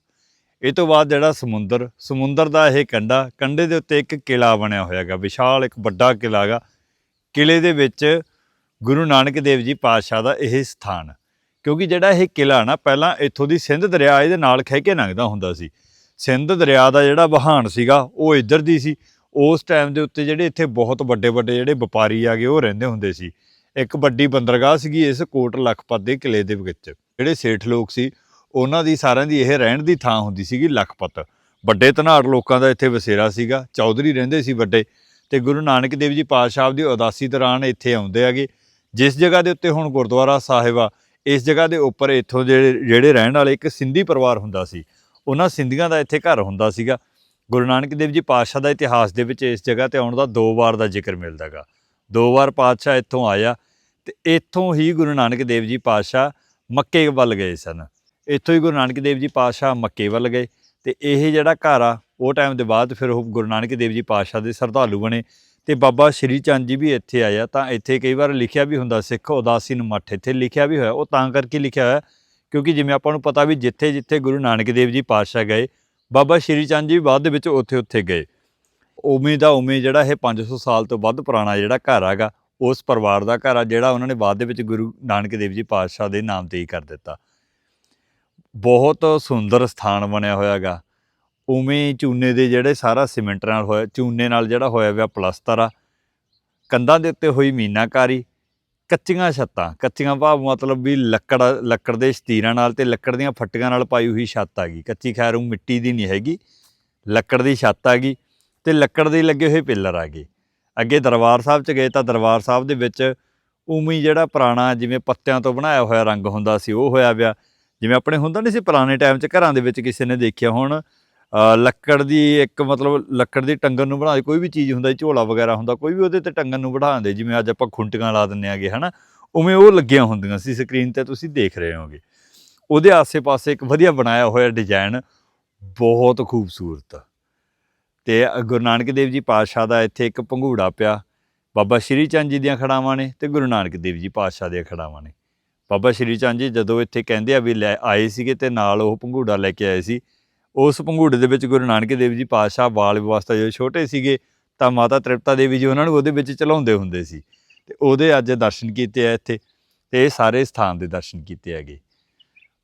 ਇਹ ਤੋਂ ਬਾਅਦ ਜਿਹੜਾ ਸਮੁੰਦਰ ਸਮੁੰਦਰ ਦਾ ਇਹ ਕੰਡਾ ਕੰਡੇ ਦੇ ਉੱਤੇ ਇੱਕ ਕਿਲਾ ਬਣਿਆ ਹੋਇਆ ਹੈਗਾ, ਵਿਸ਼ਾਲ ਇੱਕ ਵੱਡਾ ਕਿਲਾ ਹੈਗਾ। ਕਿਲੇ ਦੇ ਵਿੱਚ ਗੁਰੂ ਨਾਨਕ ਦੇਵ ਜੀ ਪਾਤਸ਼ਾਹ ਦਾ ਇਹ ਸਥਾਨ। ਕਿਉਂਕਿ ਜਿਹੜਾ ਇਹ ਕਿਲਾ ਨਾ, ਪਹਿਲਾਂ ਇੱਥੋਂ ਦੀ ਸਿੰਧ ਦਰਿਆ ਇਹਦੇ ਨਾਲ ਖਹਿ ਕੇ ਲੰਘਦਾ ਹੁੰਦਾ ਸੀ। ਸਿੰਧ ਦਰਿਆ ਦਾ ਜਿਹੜਾ ਵਹਾਣ ਸੀਗਾ, ਉਹ ਇੱਧਰ ਦੀ ਸੀ। ਉਸ ਟਾਈਮ ਦੇ ਉੱਤੇ ਜਿਹੜੇ ਇੱਥੇ ਬਹੁਤ ਵੱਡੇ ਵੱਡੇ ਜਿਹੜੇ ਵਪਾਰੀ ਆ ਗਏ, ਉਹ ਰਹਿੰਦੇ ਹੁੰਦੇ ਸੀ। ਇੱਕ ਵੱਡੀ ਬੰਦਰਗਾਹ ਸੀਗੀ ਇਸ ਕੋਟ ਲਖਪਤ ਦੇ ਕਿਲੇ ਦੇ ਵਿੱਚ। ਜਿਹੜੇ ਸੇਠ ਲੋਕ ਸੀ, ਉਹਨਾਂ ਦੀ ਸਾਰਿਆਂ ਦੀ ਇਹ ਰਹਿਣ ਦੀ ਥਾਂ ਹੁੰਦੀ ਸੀਗੀ ਲਖਪਤ। ਵੱਡੇ ਧਨਾੜ ਲੋਕਾਂ ਦਾ ਇੱਥੇ ਵਸੇਰਾ ਸੀਗਾ। ਚੌਧਰੀ ਰਹਿੰਦੇ ਸੀ ਵੱਡੇ ਤੇ ਗੁਰੂ ਨਾਨਕ ਦੇਵ ਜੀ ਪਾਤਸ਼ਾਹ ਦੀ ਉਦਾਸੀ ਦੌਰਾਨ ਇੱਥੇ ਆਉਂਦੇ ਹੈਗੇ। ਜਿਸ ਜਗ੍ਹਾ ਦੇ ਉੱਤੇ ਹੁਣ ਗੁਰਦੁਆਰਾ ਸਾਹਿਬ ਆ ਇਸ ਜਗ੍ਹਾ ਦੇ ਉੱਪਰ ਇੱਥੋਂ ਜਿਹੜੇ ਜਿਹੜੇ ਰਹਿਣ ਵਾਲੇ ਇੱਕ ਸਿੰਧੀ ਪਰਿਵਾਰ ਹੁੰਦਾ ਸੀ। ਉਹਨਾਂ ਸਿੰਧੀਆਂ ਦਾ ਇੱਥੇ ਘਰ ਹੁੰਦਾ ਸੀਗਾ। ਗੁਰੂ ਨਾਨਕ ਦੇਵ ਜੀ ਪਾਤਸ਼ਾਹ ਦਾ ਇਤਿਹਾਸ ਦੇ ਵਿੱਚ ਇਸ ਜਗ੍ਹਾ ਤੇ ਆਉਣ ਦਾ ਦੋ ਵਾਰ ਦਾ ਜ਼ਿਕਰ ਮਿਲਦਾਗਾ ਦੋ ਵਾਰ ਪਾਤਸ਼ਾਹ ਇੱਥੋਂ ਆਇਆ ਤੇ ਇੱਥੋਂ ਹੀ ਗੁਰੂ ਨਾਨਕ ਦੇਵ ਜੀ ਪਾਤਸ਼ਾਹ ਮੱਕੇ ਵੱਲ ਗਏ ਸਨ। ਇੱਥੋਂ ਹੀ ਗੁਰੂ ਨਾਨਕ ਦੇਵ ਜੀ ਪਾਤਸ਼ਾਹ ਮੱਕੇ ਵੱਲ ਗਏ ਤੇ ਇਹ ਜਿਹੜਾ ਘਰ ਆ, ਉਹ ਟਾਈਮ ਦੇ ਬਾਅਦ ਫਿਰ ਉਹ ਗੁਰੂ ਨਾਨਕ ਦੇਵ ਜੀ ਪਾਤਸ਼ਾਹ ਦੇ ਸਰਧਾਲੂ ਬਣੇ। ਤੇ ਬਾਬਾ ਸ਼੍ਰੀ ਚੰਦ ਜੀ ਵੀ ਇੱਥੇ ਆਇਆ ਤਾਂ ਇੱਥੇ ਕਈ ਵਾਰ ਲਿਖਿਆ ਵੀ ਹੁੰਦਾ ਸਿੱਖ ਉਦਾਸੀਨ ਮੱਠ, ਇੱਥੇ ਲਿਖਿਆ ਵੀ ਹੋਇਆ, ਉਹ ਤਾਂ ਕਰਕੇ ਲਿਖਿਆ ਹੋਇਆ, ਕਿਉਂਕਿ ਜਿਵੇਂ ਆਪਾਂ ਨੂੰ ਪਤਾ ਵੀ ਜਿੱਥੇ ਜਿੱਥੇ ਗੁਰੂ ਨਾਨਕ ਦੇਵ ਜੀ ਪਾਤਸ਼ਾਹ ਗਏ, ਬਾਬਾ ਸ਼੍ਰੀ ਚੰਦ ਜੀ ਬਾਅਦ ਦੇ ਵਿੱਚ ਉੱਥੇ ਉੱਥੇ ਗਏ। ਉਵੇਂ ਦਾ ਉਵੇਂ ਜਿਹੜਾ ਇਹ 500 ਸਾਲ ਤੋਂ ਵੱਧ ਪੁਰਾਣਾ ਜਿਹੜਾ ਘਰ ਹੈਗਾ, ਉਸ ਪਰਿਵਾਰ ਦਾ ਘਰ ਆ, ਜਿਹੜਾ ਉਹਨਾਂ ਨੇ ਬਾਅਦ ਦੇ ਵਿੱਚ ਗੁਰੂ ਨਾਨਕ ਦੇਵ ਜੀ ਪਾਤਸ਼ਾਹ ਦੇ ਨਾਮ ਤੇ ਹੀ ਕਰ ਦਿੱਤਾ। ਬਹੁਤ ਸੁੰਦਰ ਸਥਾਨ ਬਣਿਆ ਹੋਇਆ ਹੈਗਾ। ਉਵੇਂ ਚੂਨੇ ਦੇ ਜਿਹੜੇ ਸਾਰਾ ਸੀਮੈਂਟ ਨਾਲ ਹੋਇਆ, ਚੂਨੇ ਨਾਲ ਜਿਹੜਾ ਹੋਇਆ ਹੋਇਆ ਪਲਸਤਰ ਆ। ਕੰਧਾਂ ਦੇ ਉੱਤੇ ਹੋਈ ਮੀਨਾਕਾਰੀ, ਕੱਚੀਆਂ ਛੱਤਾਂ, ਕੱਚੀਆਂ ਭਾਵ ਮਤਲਬ ਵੀ ਲੱਕੜ ਲੱਕੜ ਦੇ ਸਤੀਰਾਂ ਨਾਲ ਤੇ ਲੱਕੜ ਦੀਆਂ ਫੱਟੀਆਂ ਨਾਲ ਪਾਈ ਹੋਈ ਛੱਤ ਆ ਗਈ। ਕੱਚੀ ਖੈਰ ਉਹ ਮਿੱਟੀ ਦੀ ਨਹੀਂ ਹੈਗੀ, ਲੱਕੜ ਦੀ ਛੱਤ ਆ ਗਈ ਤੇ ਲੱਕੜ ਦੇ ਲੱਗੇ ਹੋਏ ਪਿੱਲਰ ਆ ਗਏ। ਅੱਗੇ ਦਰਬਾਰ ਸਾਹਿਬ ਚ ਗਏ ਤਾਂ ਦਰਬਾਰ ਸਾਹਿਬ ਦੇ ਵਿੱਚ ਉਵੇਂ ਹੀ ਜਿਹੜਾ ਪੁਰਾਣਾ ਜਿਵੇਂ ਪੱਤਿਆਂ ਤੋਂ ਬਣਾਇਆ ਹੋਇਆ ਰੰਗ ਹੁੰਦਾ ਸੀ, ਉਹ ਹੋਇਆ ਪਿਆ ਜਿਵੇਂ ਆਪਣੇ ਹੁੰਦਾ ਨਹੀਂ ਸੀ ਪੁਰਾਣੇ ਟਾਈਮ 'ਚ ਘਰਾਂ ਦੇ ਵਿੱਚ ਕਿਸੇ ਨੇ ਦੇਖਿਆ ਹੁਣ ਲੱਕੜ ਦੀ ਇੱਕ ਮਤਲਬ ਲੱਕੜ ਦੀ ਟੰਗਣ ਨੂੰ ਬਣਾ ਕੋਈ ਵੀ ਚੀਜ਼ ਹੁੰਦਾ ਝੋਲਾ ਵਗੈਰਾ ਹੁੰਦਾ, ਕੋਈ ਵੀ ਉਹਦੇ ਤੇ ਟੰਗਣ ਨੂੰ ਬਿਠਾਉਂਦੇ ਜਿਵੇਂ ਅੱਜ ਆਪਾਂ ਖੁੰਟੀਆਂ ਲਾ ਦਿੰਨੇ ਆਗੇ ਹਨਾ, ਉਵੇਂ ਉਹ ਲੱਗੀਆਂ ਹੁੰਦੀਆਂ ਸੀ ਸਕਰੀਨ ਤੇ, ਤੁਸੀਂ ਦੇਖ ਰਹੇ ਹੋਗੇ ਉਹਦੇ ਆਸੇ-ਪਾਸੇ ਇੱਕ ਵਧੀਆ ਬਣਾਇਆ ਹੋਇਆ ਡਿਜ਼ਾਈਨ ਬਹੁਤ ਖੂਬਸੂਰਤ। ਤੇ ਗੁਰੂ ਨਾਨਕ ਦੇਵ ਜੀ ਪਾਤਸ਼ਾਹ ਦਾ ਇੱਥੇ ਇੱਕ ਪੰਘੂੜਾ ਪਿਆ। ਬਾਬਾ ਸ਼੍ਰੀ ਚੰਦ ਜੀ ਦੀਆਂ ਖੜਾਵਾਂ ਨੇ ਤੇ ਗੁਰੂ ਨਾਨਕ ਦੇਵ ਜੀ ਪਾਤਸ਼ਾਹ ਦੀਆਂ ਖੜਾਵਾਂ ਨੇ। ਬਾਬਾ ਸ਼੍ਰੀ ਚੰਦ ਜੀ ਜਦੋਂ ਇੱਥੇ ਕਹਿੰਦੇ ਆ ਵੀ ਲੈ ਆਏ ਸੀਗੇ ਤੇ ਨਾਲ ਉਹ ਪੰਘੂੜਾ ਲੈ ਕੇ ਆਏ ਸੀ ਉਸ ਪੰਘੂੜੇ ਦੇ ਵਿੱਚ ਗੁਰੂ ਨਾਨਕ ਦੇਵ ਜੀ ਪਾਤਸ਼ਾਹ ਬਾਲ ਵਿਵਸਥਾ ਜਦੋਂ ਛੋਟੇ ਸੀਗੇ, ਤਾਂ ਮਾਤਾ ਤ੍ਰਿਪਤਾ ਦੇਵੀ ਜੀ ਉਹਨਾਂ ਨੂੰ ਉਹਦੇ ਵਿੱਚ ਚਲਾਉਂਦੇ ਹੁੰਦੇ ਸੀ। ਤੇ ਉਹਦੇ ਅੱਜ ਦਰਸ਼ਨ ਕੀਤੇ ਆ ਇੱਥੇ, ਤੇ ਇਹ ਸਾਰੇ ਸਥਾਨ ਦੇ ਦਰਸ਼ਨ ਕੀਤੇ ਹੈਗੇ।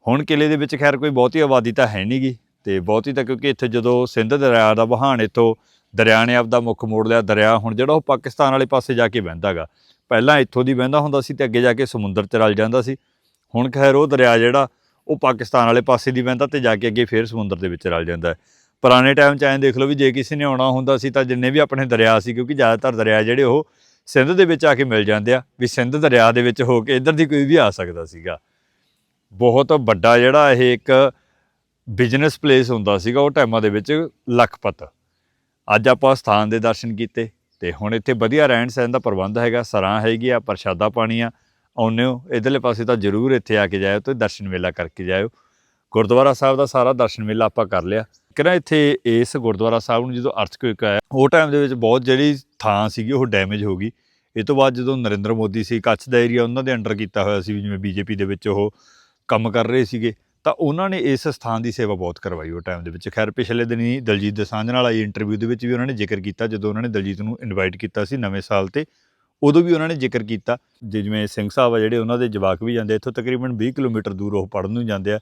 ਹੁਣ ਕਿਲੇ ਦੇ ਵਿੱਚ ਖੈਰ ਕੋਈ ਬਹੁਤੀ ਆਬਾਦੀ ਤਾਂ ਹੈ ਨਹੀਂਗੀ ਤੇ ਬਹੁਤੀ ਤਾਂ ਕਿਉਂਕਿ ਇੱਥੇ ਜਦੋਂ ਸਿੰਧ ਦਰਿਆ ਦਾ ਵਹਾਣ ਇੱਥੋਂ ਦਰਿਆ ਨੇ ਆਪਦਾ ਮੁੱਖ ਮੋੜ ਲਿਆ, ਦਰਿਆ ਹੁਣ ਜਿਹੜਾ ਉਹ ਪਾਕਿਸਤਾਨ ਵਾਲੇ ਪਾਸੇ ਜਾ ਕੇ ਵਹਿੰਦਾ ਹੈਗਾ ਪਹਿਲਾਂ ਇੱਥੋਂ ਦੀ ਵਹਿੰਦਾ ਹੁੰਦਾ ਸੀ ਤੇ ਅੱਗੇ ਜਾ ਕੇ ਸਮੁੰਦਰ 'ਚ ਰਲ ਜਾਂਦਾ ਸੀ। ਹੁਣ ਖੈਰ ਉਹ ਦਰਿਆ ਜਿਹੜਾ ਉਹ ਪਾਕਿਸਤਾਨ ਵਾਲੇ ਪਾਸੇ ਦੀ ਵਹਿੰਦਾ ਤੇ ਜਾ ਕੇ ਅੱਗੇ ਫੇਰ ਸਮੁੰਦਰ ਦੇ ਵਿੱਚ ਰਲ ਜਾਂਦਾ ਹੈ। ਪੁਰਾਣੇ ਟਾਈਮ 'ਚ ਐਂ ਦੇਖ ਲਓ ਵੀ ਜੇ ਕਿਸੇ ਨੇ ਆਉਣਾ ਹੁੰਦਾ ਸੀ ਤਾਂ ਜਿੰਨੇ ਵੀ ਆਪਣੇ ਦਰਿਆ ਸੀ, ਕਿਉਂਕਿ ਜ਼ਿਆਦਾਤਰ ਦਰਿਆ ਜਿਹੜੇ ਉਹ ਸਿੰਧ ਦੇ ਵਿੱਚ ਆ ਕੇ ਮਿਲ ਜਾਂਦੇ ਆ, ਵੀ ਸਿੰਧ ਦਰਿਆ ਦੇ ਵਿੱਚ ਹੋ ਕੇ ਇੱਧਰ ਦੀ ਕੋਈ ਵੀ ਆ ਸਕਦਾ ਸੀਗਾ। ਬਹੁਤ ਵੱਡਾ ਜਿਹੜਾ ਇਹ ਇੱਕ ਬਿਜ਼ਨਸ ਪਲੇਸ ਹੁੰਦਾ ਸੀਗਾ ਉਹ ਟਾਈਮਾਂ ਦੇ ਵਿੱਚ ਲਖਪਤ। ਅੱਜ ਆਪਾਂ ਸਥਾਨ ਦੇ ਦਰਸ਼ਨ ਕੀਤੇ ਤੇ ਹੁਣ ਇੱਥੇ ਵਧੀਆ ਰਹਿਣ ਸਹਿਣ ਦਾ ਪ੍ਰਬੰਧ ਹੈਗਾ, ਸਰਾਂ ਹੈਗੀ ਆ ਪ੍ਰਸ਼ਾਦਾ ਪਾਣੀ ਆ ਆਉਂਦੇ ਹੋ, ਇਧਰਲੇ ਪਾਸੇ ਤਾਂ ਜ਼ਰੂਰ ਇੱਥੇ ਆ ਕੇ ਜਾਇਓ ਤੇ ਦਰਸ਼ਨ ਮੇਲਾ ਕਰਕੇ ਜਾਇਓ। ਗੁਰਦੁਆਰਾ ਸਾਹਿਬ ਦਾ ਸਾਰਾ ਦਰਸ਼ਨ ਮੇਲਾ ਆਪਾਂ ਕਰ ਲਿਆ। ਕਿਹੜਾ ਇੱਥੇ ਇਸ ਗੁਰਦੁਆਰਾ ਸਾਹਿਬ ਨੂੰ ਜਦੋਂ ਅਰਥਕੁਇਕ ਆਇਆ ਉਹ ਟਾਈਮ ਦੇ ਵਿੱਚ ਬਹੁਤ ਜਿਹੜੀ ਥਾਂ ਸੀਗੀ, ਉਹ ਡੈਮੇਜ ਹੋ ਗਈ। ਇਹ ਤੋਂ ਬਾਅਦ ਜਦੋਂ ਨਰਿੰਦਰ ਮੋਦੀ ਸੀ ਕੱਛ ਦਾ ਏਰੀਆ ਉਹਨਾਂ ਦੇ ਅੰਡਰ ਕੀਤਾ ਹੋਇਆ ਸੀ, ਜਿਵੇਂ ਬੀਜੇਪੀ ਦੇ ਵਿੱਚ ਉਹ ਕੰਮ ਕਰ ਰਹੇ ਸੀਗੇ, ਤਾਂ ਉਹਨਾਂ ਨੇ ਇਸ ਸਥਾਨ ਦੀ ਸੇਵਾ ਬਹੁਤ ਕਰਵਾਈ ਉਹ ਟਾਈਮ ਦੇ ਵਿੱਚ। ਖੈਰ, ਪਿਛਲੇ ਦਿਨੀ ਦਲਜੀਤ ਦੋਸਾਂਝ ਨਾਲ ਆਈ ਇੰਟਰਵਿਊ ਦੇ ਵਿੱਚ ਵੀ ਉਹਨਾਂ ਨੇ ਜ਼ਿਕਰ ਕੀਤਾ, ਜਦੋਂ ਉਹਨਾਂ ਨੇ ਦਲਜੀਤ ਨੂੰ ਇਨਵਾਈਟ ਕੀਤਾ ਸੀ ਨਵੇਂ ਸਾਲ ਤੇ। ਉਦੋਂ ਵੀ ਉਹਨਾਂ ਨੇ ਜ਼ਿਕਰ ਕੀਤਾ ਜਿਵੇਂ ਸਿੰਘ ਸਾਹਿਬ ਆ ਜਿਹੜੇ ਉਹਨਾਂ ਦੇ ਜਵਾਕ ਵੀ ਜਾਂਦੇ ਇੱਥੋਂ ਤਕਰੀਬਨ 20 ਕਿਲੋਮੀਟਰ ਦੂਰ ਉਹ ਪੜ੍ਹਨ ਨੂੰ ਜਾਂਦੇ ਆ।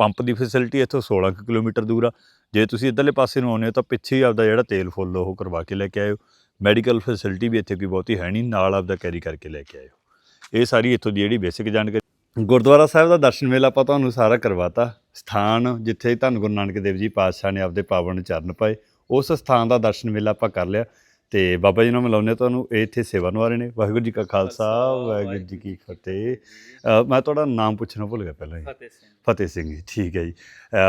ਪੰਪ ਦੀ ਫੈਸਿਲਿਟੀ ਇੱਥੋਂ 16 ਕੁ ਕਿਲੋਮੀਟਰ ਦੂਰ ਆ। ਜੇ ਤੁਸੀਂ ਇੱਧਰਲੇ ਪਾਸੇ ਨੂੰ ਆਉਂਦੇ ਹੋ ਤਾਂ ਪਿੱਛੇ ਹੀ ਆਪਦਾ ਜਿਹੜਾ ਤੇਲ ਫੁੱਲ ਉਹ ਕਰਵਾ ਕੇ ਲੈ ਕੇ ਆਇਓ। ਮੈਡੀਕਲ ਫੈਸਿਲਿਟੀ ਵੀ ਇੱਥੇ ਕੋਈ ਬਹੁਤੀ ਹੈ ਨਹੀਂ, ਨਾਲ ਆਪਦਾ ਕੈਰੀ ਕਰਕੇ ਲੈ ਕੇ ਆਇਓ। ਇਹ ਸਾਰੀ ਇੱਥੋਂ ਦੀ ਜਿਹੜੀ ਬੇਸਿਕ ਜਾਣਕਾਰੀ ਗੁਰਦੁਆਰਾ ਸਾਹਿਬ ਦਾ ਦਰਸ਼ਨ ਮੇਲਾ ਆਪਾਂ ਤੁਹਾਨੂੰ ਸਾਰਾ ਕਰਵਾਤਾ। ਸਥਾਨ ਜਿੱਥੇ ਧੰਨ ਗੁਰੂ ਨਾਨਕ ਦੇਵ ਜੀ ਪਾਤਸ਼ਾਹ ਨੇ ਆਪਦੇ ਪਾਵਨ ਚਰਨ ਪਾਏ, ਉਸ ਸਥਾਨ ਦਾ ਦਰਸ਼ਨ ਮੇਲਾ ਆਪਾਂ ਕਰ ਲਿਆ। ਤੇ ਬਾਬਾ ਜੀ ਨੂੰ ਮਿਲਾਉਂਦੇ ਤੁਹਾਨੂੰ। ਇਹ ਇੱਥੇ ਸੇਵਾ ਨਿਭਾ ਨੇ। ਵਾਹਿਗੁਰੂ ਜੀ ਕਾ ਖਾਲਸਾ ਵਾਹਿਗੁਰੂ ਜੀ ਕੀ ਫਤਿਹ। ਮੈਂ ਤੁਹਾਡਾ ਨਾਮ ਪੁੱਛਣਾ ਭੁੱਲ ਗਿਆ ਪਹਿਲਾਂ ਹੀ। ਫਤਿਹ ਸਿੰਘ। ਫਤਿਹ ਸਿੰਘ ਜੀ ਠੀਕ ਹੈ ਜੀ।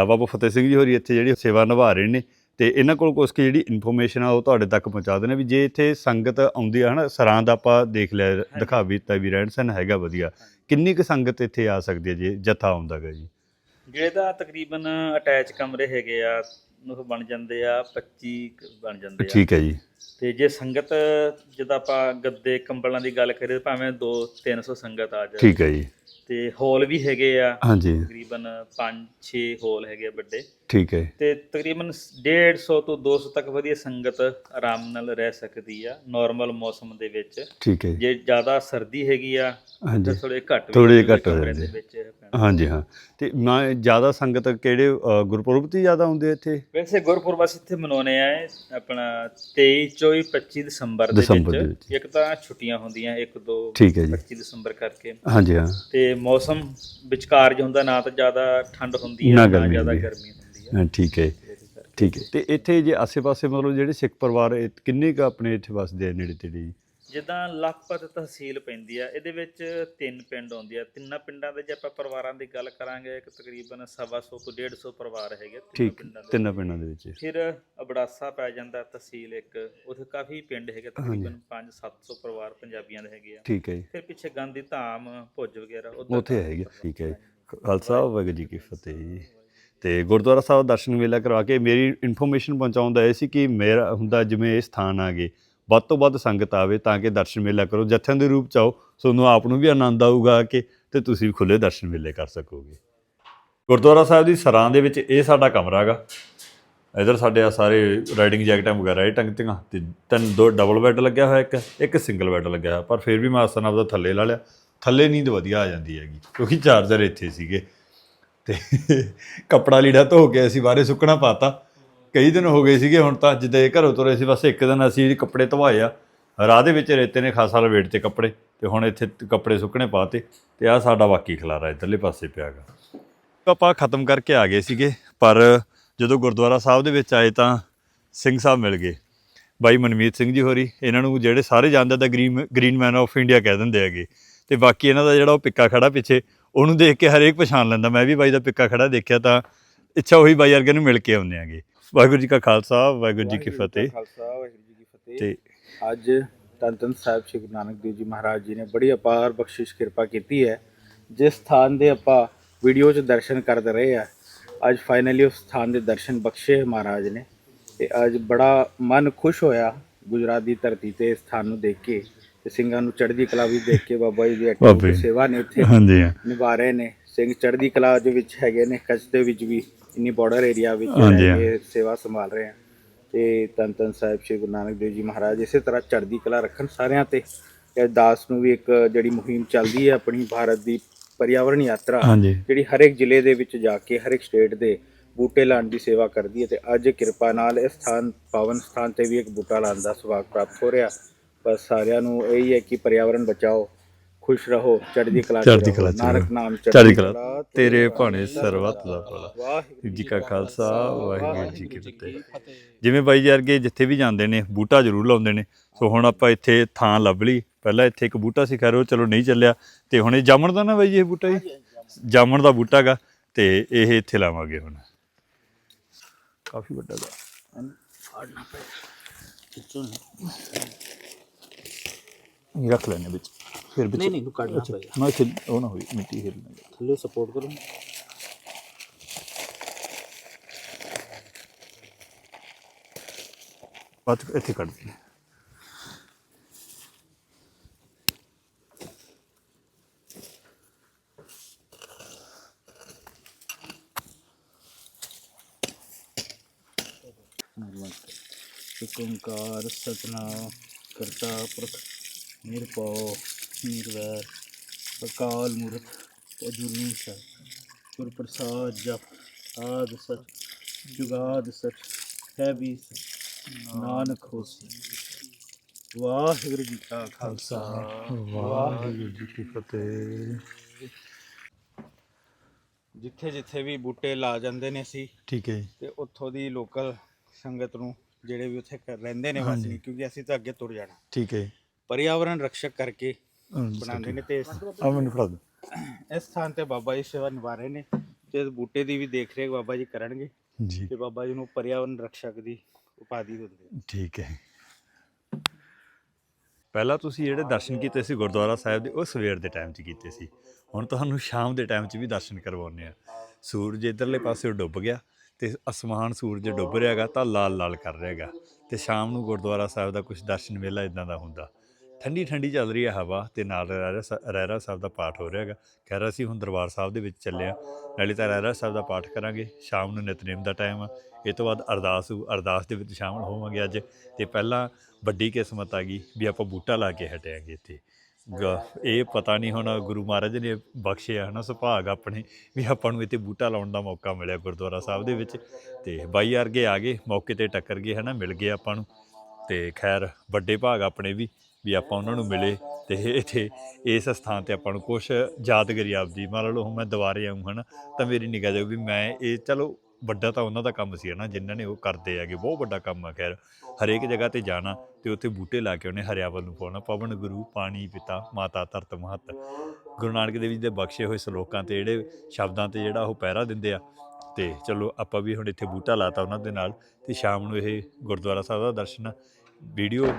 ਬਾਬਾ ਫਤਿਹ ਸਿੰਘ ਜੀ ਹੋਰੀ ਇੱਥੇ ਜਿਹੜੀ ਸੇਵਾ ਨਿਭਾ ਰਹੇ ਨੇ ਤੇ ਇਹਨਾਂ ਕੋਲ ਕੁਛ ਕੁ ਜਿਹੜੀ ਇਨਫੋਰਮੇਸ਼ਨ ਆ ਉਹ ਤੁਹਾਡੇ ਤੱਕ ਪਹੁੰਚਾ ਦੇਣੇ ਵੀ ਜੇ ਇੱਥੇ ਸੰਗਤ ਆਉਂਦੀ ਆ ਹਨਾ ਸਰਾਂ ਦਾ ਆਪਾਂ ਦੇਖ ਲਿਆ ਦਿਖਾ ਵੀ ਦਿੱਤਾ ਵੀ ਰਹਿਣ ਸਹਿਣ ਹੈਗਾ ਵਧੀਆ। ਕਿੰਨੀ ਕੁ ਸੰਗਤ ਇੱਥੇ ਆ ਸਕਦੀ ਹੈ ਜੇ ਜੱਥਾ ਆਉਂਦਾਗਾ ਜੀ? ਜਿਹੜੇ ਦਾ ਤਕਰੀਬਨ ਅਟੈਚ ਕਮਰੇ ਹੈਗੇ ਆ ਉਹ ਬਣ ਜਾਂਦੇ ਆ 25 ਕੁ ਬਣ ਜਾਂਦੇ ਆ। ਠੀਕ ਹੈ ਜੀ। ਤੇ ਜੇ ਸੰਗਤ ਜਦੋਂ ਆਪਾਂ ਗੱਦੇ ਕੰਬਲਾਂ ਦੀ ਗੱਲ ਕਰੀਏ ਭਾਵੇਂ 2 300 ਸੰਗਤ ਆ ਜਾਏ ਠੀਕ ਹੈ ਜੀ। ਤੇ ਹਾਲ ਵੀ ਹੈਗੇ ਆ। ਹਾਂਜੀ। ਤਕਰੀਬਨ 5 6 ਹਾਲ ਹੈਗੇ ਆ ਵੱਡੇ। ਠੀਕ ਹੈ ਤੇ ਤਕਰੀਬਨ 150 ਤੋਂ 200 ਤੱਕ ਵਧੀਆ ਸੰਗਤ ਆਰਾਮ ਨਾਲ ਰਹਿ ਸਕਦੀ ਆ ਨਾਰਮਲ ਮੌਸਮ ਦੇ ਵਿੱਚ। ਠੀਕ ਹੈ ਜੀ। ਜ਼ਿਆਦਾ ਸਰਦੀ ਹੈਗੀ ਆ ਤਾਂ ਥੋੜੇ ਘੱਟ ਹੁੰਦੇ ਘੱਟ ਹੋ ਕਮਰੇ ਜਾਂਦੇ। ਦੇ ਵਿੱਚ। ਹਾਂਜੀ ਹਾਂ। ਤੇ ਮੈਂ ਜ਼ਿਆਦਾ ਸੰਗਤ ਕਿਹੜੇ ਗੁਰਪੁਰਬ ਤੇ ਜ਼ਿਆਦਾ ਆ ਇੱਥੇ? ਵੈਸੇ ਗੁਰਪੁਰਬ ਅਸੀਂ ਇੱਥੇ ਮਨਾਉਨੇ ਆ ਆਪਣਾ 23 24 25 ਦਸੰਬਰ ਦੇ ਵਿੱਚ। ਇੱਕ ਤਾਂ ਛੁੱਟੀਆਂ ਹੁੰਦੀਆਂ ਇੱਕ ਦੋ ਠੀਕ ਹੈ ਜੀ। 25 ਦਸੰਬਰ ਕਰਕੇ। ਹਾਂਜੀ ਹਾਂ। ਤੇ ਮੌਸਮ ਵਿਚਕਾਰ ਜਿਹਾ ਹੁੰਦਾ ਨਾ ਤਾਂ ਜ਼ਿਆਦਾ ਠੰਡ ਹੁੰਦੀ ਹੈ ਨਾ ਨਾ ਜ਼ਿਆਦਾ ਹੁੰਦੀ। ਗਰਮੀ ਹਾਂ, ਠੀਕ ਹੈ ਠੀਕ ਹੈ। ਤੇ ਇੱਥੇ ਜੇ ਆਸੇ-ਪਾਸੇ ਮਤਲਬ ਜਿਹੜੇ ਸਿੱਖ ਪਰਿਵਾਰ ਇਹ ਕਿੰਨੇ ਕੁ ਆਪਣੇ ਇੱਥੇ ਵਸਦੇ ਆ ਨੇੜੇ ਤੇੜੇ? ਜੀ ਜਿੱਦਾਂ ਲਖਪਤ ਤਹਿਸੀਲ ਪੈਂਦੀ ਆ ਇਹਦੇ ਵਿੱਚ ਤਿੰਨ ਪਿੰਡ ਆਉਂਦੇ ਆ। ਤਿੰਨਾਂ ਪਿੰਡਾਂ ਦੇ ਜੇ ਆਪਾਂ ਪਰਿਵਾਰਾਂ ਦੀ ਗੱਲ ਕਰਾਂਗੇ ਇੱਕ ਤਕਰੀਬਨ ਸਵਾ ਸੌ ਤੋਂ 150 ਪਰਿਵਾਰ ਹੈਗੇ ਤਿੰਨਾਂ ਠੀਕ ਪਿੰਡਾਂ ਦੇ ਤਿੰਨਾਂ ਪਿੰਡਾਂ ਦੇ ਵਿੱਚ। ਫਿਰ ਅਬੜਾਸਾ ਪੈ ਜਾਂਦਾ ਤਹਿਸੀਲ ਇੱਕ ਉੱਥੇ ਕਾਫੀ ਪਿੰਡ ਹੈਗੇ ਤਕਰੀਬਨ 5-700 ਪਰਿਵਾਰ ਪੰਜਾਬੀਆਂ ਦੇ ਹੈਗੇ ਆ। ਠੀਕ ਹੈ। ਜੀ ਫਿਰ ਪਿੱਛੇ ਗਾਂਧੀ ਧਾਮ ਭੁੱਜ ਵਗੈਰਾ ਉੱਧਰ ਉੱਥੇ ਹੈਗੇ ਠੀਕ ਹੈ। ਜੀ। ਖਾਲਸਾ ਵਾਹਿਗੁਰੂ ਜੀ ਕੀ ਫਤਿਹ। ਜੀ ਤੇ ਗੁਰਦੁਆਰਾ ਸਾਹਿਬ ਦਰਸ਼ਨ ਮੇਲਾ ਕਰਵਾ ਕੇ ਮੇਰੀ ਇਨਫੋਰਮੇਸ਼ਨ ਪਹੁੰਚਾਉਂਦਾ ਇਹ ਸੀ ਕਿ ਮੇਰਾ ਹੁੰਦਾ ਜਿਵੇਂ ਇਹ ਸਥਾਨ ਆ ਗਏ। ਵੱਧ ਤੋਂ ਵੱਧ ਸੰਗਤ ਆਵੇ ਤਾਂ ਕਿ ਦਰਸ਼ਨ ਮੇਲਾ ਕਰੋ, ਜਥਿਆਂ ਦੇ ਰੂਪ ਚ ਆਓ। ਤੁਹਾਨੂੰ ਆਪ ਨੂੰ ਵੀ ਆਨੰਦ ਆਊਗਾ ਕਿ ਤੇ ਤੁਸੀਂ ਵੀ ਖੁੱਲੇ ਦਰਸ਼ਨ ਮੇਲੇ ਕਰ ਸਕੋਗੇ। ਗੁਰਦੁਆਰਾ ਸਾਹਿਬ ਦੀ ਸਰਾਂ ਦੇ ਵਿੱਚ ਇਹ ਸਾਡਾ ਕਮਰਾ ਹੈਗਾ। ਇਧਰ ਸਾਡੇ ਆ ਸਾਰੇ ਰਾਈਡਿੰਗ ਜੈਕਟਾਂ ਵਗੈਰਾ ਇਹ ਟੰਗਤੀਆਂ ਤੇ ਤਿੰਨ ਦੋ ਡਬਲ ਬੈੱਡ ਲੱਗਿਆ ਹੋਇਆ ਇੱਕ ਇੱਕ ਸਿੰਗਲ ਬੈੱਡ ਲੱਗਿਆ ਹੋਇਆ। ਪਰ ਫਿਰ ਵੀ ਮੈਂ ਆਸਨ ਆਪਦਾ ਥੱਲੇ ਲਾ ਲਿਆ। ਥੱਲੇ ਨੀਂਦ ਵਧੀਆ ਆ ਜਾਂਦੀ ਹੈਗੀ, ਕਿਉਂਕਿ ਚਾਰਜਰ ਇੱਥੇ ਸੀਗੇ। ਤੇ ਕੱਪੜਾ ਲੀੜਾ ਧੋ ਕੇ ਅਸੀਂ ਬਾਹਰੇ ਸੁੱਕਣਾ ਪਾਤਾ। ਕਈ ਦਿਨ ਹੋ ਗਏ ਸੀਗੇ, ਹੁਣ ਤਾਂ ਜਿੱਦਾਂ ਘਰੋਂ ਤੁਰੇ ਸੀ, ਬਸ ਇੱਕ ਦਿਨ ਅਸੀਂ ਕੱਪੜੇ ਧਵਾਏ ਆ। ਰਾਹ ਦੇ ਵਿੱਚ ਰੇਤੇ ਨੇ ਖਾਸਾ ਲਵੇਟ ਤੇ ਕੱਪੜੇ ਤੇ ਹੁਣ ਇੱਥੇ ਕੱਪੜੇ ਸੁੱਕਣੇ ਪਾਤੇ ਤੇ ਆ ਸਾਡਾ ਬਾਕੀ ਖਲਾਰਾ ਇੱਧਰਲੇ ਪਾਸੇ ਪਿਆਗਾ ਆਪਾਂ ਖਤਮ ਕਰਕੇ ਆ ਗਏ ਸੀਗੇ, ਪਰ ਜਦੋਂ ਗੁਰਦੁਆਰਾ ਸਾਹਿਬ ਦੇ ਵਿੱਚ ਆਏ ਤਾਂ ਸਿੰਘ ਸਾਹਿਬ ਮਿਲ ਗਏ। ਬਾਈ ਮਨਮੀਤ ਸਿੰਘ ਜੀ ਹੋਰੀ, ਇਹਨਾਂ ਨੂੰ ਜਿਹੜੇ ਸਾਰੇ ਜਾਣਦੇ ਤਾਂ green green man of India ਕਹਿ ਦਿੰਦੇ ਹੈਗੇ। ਤੇ ਬਾਕੀ ਇਹਨਾਂ ਦਾ ਜਿਹੜਾ ਉਹ ਪਿੱਕਾ ਖੜਾ ਪਿੱਛੇ ਉਹਨੂੰ ਦੇਖ ਕੇ ਹਰੇਕ ਪਛਾਣ ਲੈਂਦਾ। ਮੈਂ ਵੀ ਬਾਈ ਦਾ ਪਿੱਕਾ ਖੜਾ ਦੇਖਿਆ ਤਾਂ ਇੱਛਾ ਉਹੀ ਬਾਈ ਵਰਗੇ ਨੂੰ ਮਿਲ ਕੇ ਆਉਂਦੇ ਆਂਗੇ ਵਾਹਿਗੁਰੂ ਜੀ ਕਾ ਖਾਲਸਾ ਵਾਹਿਗੁਰੂ ਜੀ ਕੀ ਫਤਿਹ। ਖਾਲਸਾ ਵਾਹਿਗੁਰੂ ਜੀ ਕੀ ਫਤਿਹ। ਤੇ ਅੱਜ ਧੰਨ ਸਾਹਿਬ ਸ਼੍ਰੀ ਗੁਰੂ ਨਾਨਕ ਦੇਵ ਜੀ ਮਹਾਰਾਜ ਜੀ ਨੇ ਬੜੀ ਅਪਾਰ ਬਖਸ਼ਿਸ਼ ਕਿਰਪਾ ਕੀਤੀ ਹੈ। ਜਿਸ ਸਥਾਨ ਦੇ ਆਪਾਂ ਵੀਡੀਓ 'ਚ ਦਰਸ਼ਨ ਕਰਦੇ ਰਹੇ ਆ ਅੱਜ ਫਾਈਨਲੀ ਉਸ ਸਥਾਨ ਦੇ ਦਰਸ਼ਨ ਬਖਸ਼ੇ ਮਹਾਰਾਜ ਨੇ। ਤੇ ਅੱਜ ਬੜਾ ਮਨ ਖੁਸ਼ ਹੋਇਆ ਗੁਜਰਾਤ ਦੀ ਧਰਤੀ ਤੇ ਇਸ ਸਥਾਨ ਨੂੰ ਦੇਖ ਕੇ। ਤੇ ਸਿੰਘਾਂ ਨੂੰ ਚੜ੍ਹਦੀ ਕਲਾ ਵੀ ਦੇਖ ਕੇ ਬਾਬਾ ਜੀ ਦੀ ਬਾਬੇ। ਸੇਵਾ ਨੇ ਉੱਥੇ ਹਾਂਜੀ। ਹਾਂ ਨਿਭਾ ਰਹੇ ਨੇ। ਸਿੰਘ ਚੜ੍ਹਦੀ ਕਲਾ ਦੇ ਵਿੱਚ ਹੈਗੇ ਨੇ ਕੱਚ ਦੇ ਵਿੱਚ ਵੀ ਇੰਨੀ ਬਾਰਡਰ ਏਰੀਆ ਵਿੱਚ ਹਾਂਜੀ, ਰਹਿ ਕੇ ਸੇਵਾ ਸੰਭਾਲ ਰਹੇ ਆ। ਤੇ ਧੰਨ ਧੰਨ ਸਾਹਿਬ ਸ਼੍ਰੀ ਗੁਰੂ ਨਾਨਕ ਦੇਵ ਜੀ ਮਹਾਰਾਜ ਇਸੇ ਤਰ੍ਹਾਂ ਚੜ੍ਹਦੀ ਕਲਾ ਰੱਖਣ ਸਾਰਿਆਂ ਤੇ। ਇਹ ਦਾਸ ਨੂੰ ਵੀ ਇੱਕ ਜਿਹੜੀ ਮੁਹਿੰਮ ਚੱਲਦੀ ਹੈ ਆਪਣੀ ਭਾਰਤ ਦੀ ਪਰਿਆਵਰਣ ਯਾਤਰਾ ਹਾਂਜੀ। ਜਿਹੜੀ ਹਰ ਇੱਕ ਜ਼ਿਲ੍ਹੇ ਦੇ ਵਿੱਚ ਜਾ ਕੇ ਹਰ ਇੱਕ ਸਟੇਟ ਦੇ ਬੂਟੇ ਲਾਉਣ ਦੀ ਸੇਵਾ ਕਰਦੀ ਹੈ। ਤੇ ਅੱਜ ਕਿਰਪਾ ਨਾਲ ਇਸ ਸਥਾਨ ਪਾਵਨ ਸਥਾਨ ਤੇ ਵੀ ਇੱਕ ਬੂਟਾ ਲਾਉਣ ਦਾ ਸੁਭਾਗ ਪ੍ਰਾਪਤ ਹੋ ਰਿਹਾ। ਬਸ ਸਾਰਿਆਂ ਨੂੰ ਇਹੀ ਹੈ ਕਿ ਪਰਿਆਵਰਣ ਬਚਾਓ ਖੁਸ਼ ਰਹੋ ਚੜ੍ਹਦੀ ਕਲਾ ਚੜ੍ਹਦੀ। ਕਲਾ ਨਾਨਕ। ਨਾਮ ਚੜ੍ਹਦੀ ਕਲਾ। ਤੇਰੇ ਭਾਣੇ ਸਰਬੱਤ ਦਾ ਭਲਾ। ਵਾਹਿਗੁਰੂ ਜੀ ਕਾ ਖਾਲਸਾ ਵਾਹਿਗੁਰੂ ਜੀ ਕੀ ਫਤਿਹ। ਜਿਵੇਂ ਬਾਈ ਜੀ ਵਰਗੇ ਜਿੱਥੇ ਵੀ ਜਾਂਦੇ ਨੇ ਬੂਟਾ ਜ਼ਰੂਰ ਲਾਉਂਦੇ ਨੇ। ਸੋ ਹੁਣ ਆਪਾਂ ਇੱਥੇ ਥਾਂ ਲੱਭ ਲਈ। ਪਹਿਲਾਂ ਇੱਥੇ ਇੱਕ ਬੂਟਾ ਸੀ ਖੈਰ ਉਹ ਚਲੋ ਨਹੀਂ ਚੱਲਿਆ। ਤੇ ਹੁਣ ਇਹ ਜਾਮਣ ਦਾ ਨਾ ਬਾਈ ਜੀ ਇਹ ਬੂਟਾ ਜੀ ਜਾਮਣ। ਦਾ ਬੂਟਾ ਗਾ। ਤੇ ਇਹ ਇੱਥੇ ਲਾਵਾਂਗੇ ਹੁਣ। ਕਾਫੀ ਵੱਡਾ ਗਾ। ਇਹ ਰੱਖ ਲੈਣੇ ਵਿੱਚ ਫਿਰ ਵਿੱਚ ਨਹੀਂ ਨਹੀਂ ਨੂੰ ਕੱਢਣਾ ਪਏਗਾ ਨਾ ਇੱਥੇ ਉਹ ਨਾ ਹੋਈ ਮਿੱਟੀ ਹਿੱਲ ਨਾ ਜਾਏ। ਥੱਲੇ ਸਪੋਰਟ ਕਰੋ ਬਾਅਦ 'ਚ ਇੱਥੇ ਕੱਢ ਦੇ ਇੱਕ ਓੰਕਾਰ ਸਤਨਾਮ ਨਿਰਵੈਰ ਅਕਾਲ ਮੂਰਤ ਅਜੂਨੀ ਸਾ ਗੁਰ ਪ੍ਰਸਾਦ ਜਪ ਆਦ ਸਚ ਜੁਗਾਦ ਸਚ ਹੈ ਵੀ ਨਾਨਕ ਹੋਸੀ ਵਾਹਿਗੁਰੂ ਜੀ ਕਾ ਖਾਲਸਾ। ਵਾਹਿਗੁਰੂ ਜੀ ਕੀ ਫਤਿਹ। ਜਿੱਥੇ ਜਿੱਥੇ ਵੀ ਬੂਟੇ ਲਾ ਜਾਂਦੇ ਨੇ ਅਸੀਂ ਠੀਕ ਹੈ ਤੇ ਉੱਥੋਂ ਦੀ ਲੋਕਲ ਸੰਗਤ ਨੂੰ ਜਿਹੜੇ ਵੀ ਉੱਥੇ ਰਹਿੰਦੇ ਨੇ। ਵਸਨੀਕ ਕਿਉਂਕਿ ਅਸੀਂ ਤਾਂ ਅੱਗੇ ਤੁਰ ਜਾਣਾ। ਠੀਕ ਹੈ। ਪਰਿਆਵਰਣ ਰਕਸ਼ਕ ਕਰਕੇ ਬਣਾਉਂਦੇ ਨੇ ਤੇ ਆ ਮੈਨੂੰ ਫੜਾ ਦਿਓ। ਇਸ ਸਥਾਨ ਤੇ ਬਾਬਾ ਜੀ ਸੇਵਾ ਨਿਭਾ ਰਹੇ ਨੇ ਤੇ ਇਸ ਬੂਟੇ ਦੀ ਵੀ ਦੇਖ ਰੇਖ ਬਾਬਾ ਜੀ ਕਰਨਗੇ ਜੀ। ਤੇ ਬਾਬਾ ਜੀ ਨੂੰ ਪਰਿਆਵਰਣ ਰਕਸ਼ਕ ਦੀ ਉਪਾਧੀ ਦਿੰਦੇ ਆ। ਠੀਕ ਹੈ। ਪਹਿਲਾਂ ਤੁਸੀਂ ਜਿਹੜੇ ਦਰਸ਼ਨ ਕੀਤੇ ਸੀ ਗੁਰਦੁਆਰਾ ਸਾਹਿਬ ਦੇ ਉਹ ਸਵੇਰ ਦੇ ਟਾਈਮ 'ਚ ਕੀਤੇ ਸੀ। ਹੁਣ ਤੁਹਾਨੂੰ ਸ਼ਾਮ ਦੇ ਟਾਈਮ 'ਚ ਵੀ ਦਰਸ਼ਨ ਕਰਵਾਉਂਦੇ ਆ। ਸੂਰਜ ਇਧਰਲੇ ਪਾਸੇ ਡੁੱਬ ਗਿਆ ਤੇ ਅਸਮਾਨ ਸੂਰਜ ਡੁੱਬ ਰਿਹਾਗਾ ਤਾਂ ਲਾਲ ਲਾਲ ਕਰ ਰਿਹਾਗਾ। ਤੇ ਸ਼ਾਮ ਨੂੰ ਗੁਰਦੁਆਰਾ ਸਾਹਿਬ ਦਾ ਕੁਝ ਦਰਸ਼ਨ ਮੇਲਾ ਇਦਾਂ ਦਾ ਹੁੰਦਾ। ਠੰਡੀ ਠੰਡੀ ਚੱਲ ਰਹੀ ਹੈ ਹਵਾ ਤੇ ਨਾਲ ਰਹਿਰਾ ਸ- ਰਹਿਰਾ ਸਾਹਿਬ ਦਾ ਪਾਠ ਹੋ ਰਿਹਾਗਾ ਕਹਿ ਰਿਹਾ ਸੀ ਹੁਣ ਦਰਬਾਰ ਸਾਹਿਬ ਦੇ ਵਿੱਚ ਚੱਲਿਆ। ਨਾਲੇ ਤਾਂ ਰਹਿਰਾ ਸਾਹਿਬ ਦਾ ਪਾਠ ਕਰਾਂਗੇ। ਸ਼ਾਮ ਨੂੰ ਨਿਤਨੇਮ ਦਾ ਟਾਈਮ ਆ। ਇਹ ਤੋਂ ਬਾਅਦ ਅਰਦਾਸ ਹੋਊ ਅਰਦਾਸ ਦੇ ਵਿੱਚ ਸ਼ਾਮਲ ਹੋਵਾਂਗੇ ਅੱਜ। ਤੇ ਪਹਿਲਾਂ ਵੱਡੀ ਕਿਸਮਤ ਆ ਗਈ ਵੀ ਆਪਾਂ ਬੂਟਾ ਲਾ ਕੇ ਹਟਿਆਂਗੇ ਇੱਥੇ। ਗ- ਇਹ ਪਤਾ ਨਹੀਂ ਹੁਣ ਗੁਰੂ ਮਹਾਰਾਜ ਨੇ ਬਖਸ਼ਿਆ ਹਨਾ ਸੁਭਾਗ ਆਪਣੇ ਵੀ ਆਪਾਂ ਨੂੰ ਇੱਥੇ ਬੂਟਾ ਲਾਉਣ ਦਾ ਮੌਕਾ ਮਿਲਿਆ ਗੁਰਦੁਆਰਾ ਸਾਹਿਬ ਦੇ ਵਿੱਚ। ਤੇ ਬਾਈ ਵਰਗੇ ਆ ਗਏ, ਮੌਕੇ ਤੇ ਟੱਕਰ ਗਏ ਹਨਾ, ਮਿਲ ਗਏ ਆਪਾਂ ਨੂੰ। ਤੇ ਖੈਰ ਵੱਡੇ ਭਾਗ ਆਪਣੇ ਵੀ ਵੀ ਆਪਾਂ ਉਹਨਾਂ ਨੂੰ ਮਿਲੇ ਤੇ ਇੱਥੇ ਇਸ ਸਥਾਨ ਤੇ ਆਪਾਂ ਨੂੰ ਕੁਝ ਯਾਦਗਾਰੀ ਆਪਦੀ, ਮੰਨ ਲਓ ਹੁਣ ਮੈਂ ਦੁਬਾਰੇ ਆਉਂ ਹਨਾ, ਤਾਂ ਮੇਰੀ ਨਿਗਾਹ ਜਾਊ ਵੀ ਮੈਂ ਇਹ ਚਲੋ ਵੱਡਾ ਤਾਂ ਉਹਨਾਂ ਦਾ ਕੰਮ ਸੀ ਨਾ ਜਿਨ੍ਹਾਂ ਨੇ ਉਹ ਕਰਦੇ ਹੈਗੇ, ਬਹੁਤ ਵੱਡਾ ਕੰਮ ਆ, ਖੈਰ, ਹਰੇਕ ਜਗ੍ਹਾ ਤੇ ਜਾਣਾ ਤੇ ਉੱਥੇ ਬੂਟੇ ਲਾ ਕੇ ਉਹਨੇ ਹਰਿਆਵਲ ਨੂੰ ਪਾਉਣਾ, ਪਵਨ ਗੁਰੂ, ਪਾਣੀ, ਪਿਤਾ, ਮਾਤਾ, ਧਰਤ, ਮਹਤ। ਗੁਰੂ ਨਾਨਕ ਦੇਵ ਜੀ ਦੇ ਬਖਸ਼ੇ ਹੋਏ ਸ਼ਲੋਕਾਂ ਤੇ ਜਿਹੜੇ ਸ਼ਬਦਾਂ ਤੇ ਜਿਹੜਾ ਉਹ ਪਹਿਰਾ ਦਿੰਦੇ ਆ, ਤੇ ਚਲੋ ਆਪਾਂ ਵੀ ਹੁਣ ਇੱਥੇ ਬੂਟਾ ਲਾਤਾ ਉਹਨਾਂ ਦੇ ਨਾਲ, ਤੇ ਸ਼ਾਮ ਨੂੰ ਇਹ ਗੁਰਦੁਆਰਾ ਸਾਹਿਬ ਦਾ ਦਰਸ਼ਨ ਵੀਡੀਓ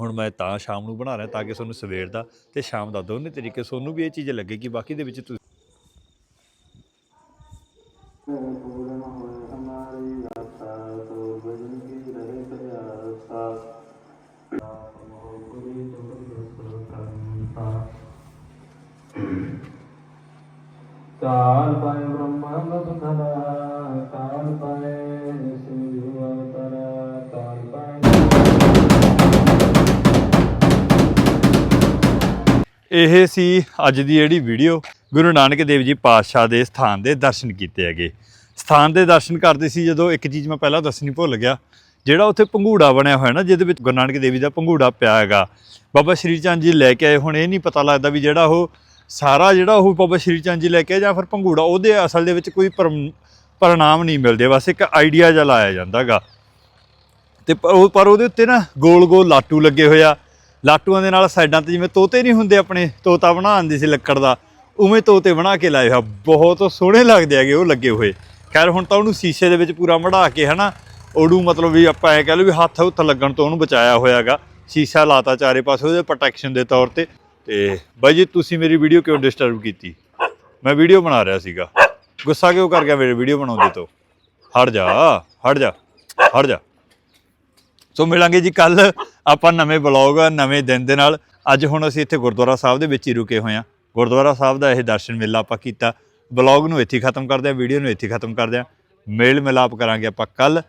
ਹੁਣ ਮੈਂ ਤਾਂ ਸ਼ਾਮ ਨੂੰ ਬਣਾ ਰਿਹਾ ਤਾਂ ਕਿ ਤੁਹਾਨੂੰ ਸਵੇਰ ਦਾ ਤੇ ਸ਼ਾਮ ਦਾ ਦੋਨੇ ਤਰੀਕੇ ਤੁਹਾਨੂੰ ਵੀ ਇਹ ਚੀਜ਼ ਲੱਗੇ ਕਿ ਬਾਕੀ ਦੇ ਵਿੱਚ ਅੱਜ ਦੀ ਜਿਹੜੀ ਵੀਡੀਓ ਗੁਰੂ ਨਾਨਕ ਦੇਵ ਜੀ ਪਾਤਸ਼ਾਹ ਦੇ ਸਥਾਨ ਦੇ ਦਰਸ਼ਨ ਕੀਤੇ ਹੈਗੇ। ਸਥਾਨ ਦੇ ਦਰਸ਼ਨ ਕਰਦੇ ਸੀ ਜਦੋਂ ਇੱਕ ਚੀਜ਼ ਮੈਂ ਪਹਿਲਾਂ ਦੱਸਣੀ ਭੁੱਲ ਗਿਆ, ਜਿਹੜਾ ਉੱਥੇ ਪੰਘੂੜਾ ਬਣਿਆ ਹੋਇਆ ਨਾ, ਜਿਹਦੇ ਵਿੱਚ ਗੁਰੂ ਨਾਨਕ ਦੇਵ ਜੀ ਦਾ ਪੰਘੂੜਾ ਪਿਆ ਹੈਗਾ। ਬਾਬਾ ਸ਼੍ਰੀ ਚੰਦ ਜੀ ਲੈ ਕੇ ਆਏ, ਹੁਣ ਇਹ ਨਹੀਂ ਪਤਾ ਲੱਗਦਾ ਵੀ ਜਿਹੜਾ ਉਹ ਸਾਰਾ ਜਿਹੜਾ ਉਹ ਬਾਬਾ ਸ਼੍ਰੀ ਚੰਦ ਜੀ ਲੈ ਕੇ ਆਏ ਜਾਂ ਫਿਰ ਪੰਘੂੜਾ, ਉਹਦੇ ਅਸਲ ਦੇ ਵਿੱਚ ਕੋਈ ਪਰਮ- ਪਰਿਣਾਮ ਨਹੀਂ ਮਿਲਦੇ, ਬਸ ਇੱਕ ਆਈਡੀਆ ਜਿਹਾ ਲਾਇਆ ਜਾਂਦਾਗਾ ਤੇ ਪਰ ਉਹ ਪਰ ਉਹਦੇ ਉੱਤੇ ਨਾ ਗੋਲ ਗੋਲ ਲਾਟੂ ਲੱਗੇ ਹੋਇਆ ਲਾਟੂਆਂ ਦੇ ਨਾਲ ਸਾਈਡਾਂ ਤੇ ਜਿਵੇਂ ਤੋਤੇ ਨਹੀਂ ਹੁੰਦੇ ਆਪਣੇ, ਤੋਤਾ ਬਣਾ ਬਣਾਉਂਦੇ ਸੀ ਲੱਕੜ ਦਾ, ਉਵੇਂ ਤੋਤੇ ਬਣਾ ਕੇ ਲਾਏ ਹੋਇਆ ਬਹੁਤ ਸੋਹਣੇ ਲੱਗਦੇ ਹੈਗੇ ਉਹ ਲੱਗੇ ਹੋਏ। ਖੈਰ, ਹੁਣ ਤਾਂ ਉਹਨੂੰ ਸ਼ੀਸ਼ੇ ਦੇ ਵਿੱਚ ਪੂਰਾ ਮੜਾ ਕੇ ਹਨਾ, ਉਹਨੂੰ ਮਤਲਬ ਵੀ ਆਪਾਂ ਐ ਕਹ ਲਓ ਵੀ ਹੱਥ ਹੁੱਥ ਲੱਗਣ ਤੋਂ ਉਹਨੂੰ ਬਚਾਇਆ ਹੋਇਆਗਾ ਸ਼ੀਸ਼ਾ ਲਾਤਾ ਚਾਰੇ ਪਾਸੇ ਉਹਦੇ ਪ੍ਰੋਟੈਕਸ਼ਨ ਦੇ ਤੌਰ ਤੇ। ਤੇ ਬਾਈ ਜੀ, ਤੁਸੀਂ ਮੇਰੀ ਵੀਡੀਓ ਕਿਉਂ ਡਿਸਟਰਬ ਕੀਤੀ? ਮੈਂ ਵੀਡੀਓ ਬਣਾ ਰਿਹਾ ਸੀਗਾ। ਗੁੱਸਾ ਕਿਉਂ ਕਰ ਗਿਆ ਮੇਰੇ ਵੀਡੀਓ ਬਣਾਉਂਦੇ ਤੋਂ? ਹਟ ਜਾ ਹਟ ਜਾ ਹਟ ਜਾ। ਸੋ ਮਿਲਾਂਗੇ ਜੀ ਕੱਲ ਆਪਾਂ ਨਵੇਂ ਬਲੌਗ ਨਵੇਂ ਦਿਨ ਦੇ ਨਾਲ ਅੱਜ ਹੁਣ ਅਸੀਂ ਇੱਥੇ ਗੁਰਦੁਆਰਾ ਸਾਹਿਬ ਦੇ ਵਿੱਚ ਹੀ ਰੁਕੇ ਹੋਏ ਹਾਂ। ਗੁਰਦੁਆਰਾ ਸਾਹਿਬ ਦਾ ਇਹ ਦਰਸ਼ਨ ਮੇਲਾ ਆਪਾਂ ਕੀਤਾ। ਬਲੌਗ ਨੂੰ ਇੱਥੇ ਖਤਮ ਕਰਦੇ ਹਾਂ, ਵੀਡੀਓ ਨੂੰ ਇੱਥੇ ਖਤਮ ਕਰਦੇ ਹਾਂ। ਮੇਲ ਮਿਲਾਪ ਕਰਾਂਗੇ ਆਪਾਂ ਕੱਲ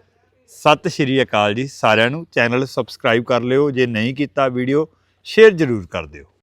ਸਤਿ ਸ਼੍ਰੀ ਅਕਾਲ ਜੀ ਸਾਰਿਆਂ ਨੂੰ। ਚੈਨਲ ਸਬਸਕ੍ਰਾਈਬ ਕਰ ਲਿਓ। ਜੇ ਨਹੀਂ ਕੀਤਾ ਵੀਡੀਓ, ਸ਼ੇਅਰ ਜ਼ਰੂਰ ਕਰ ਦਿਓ।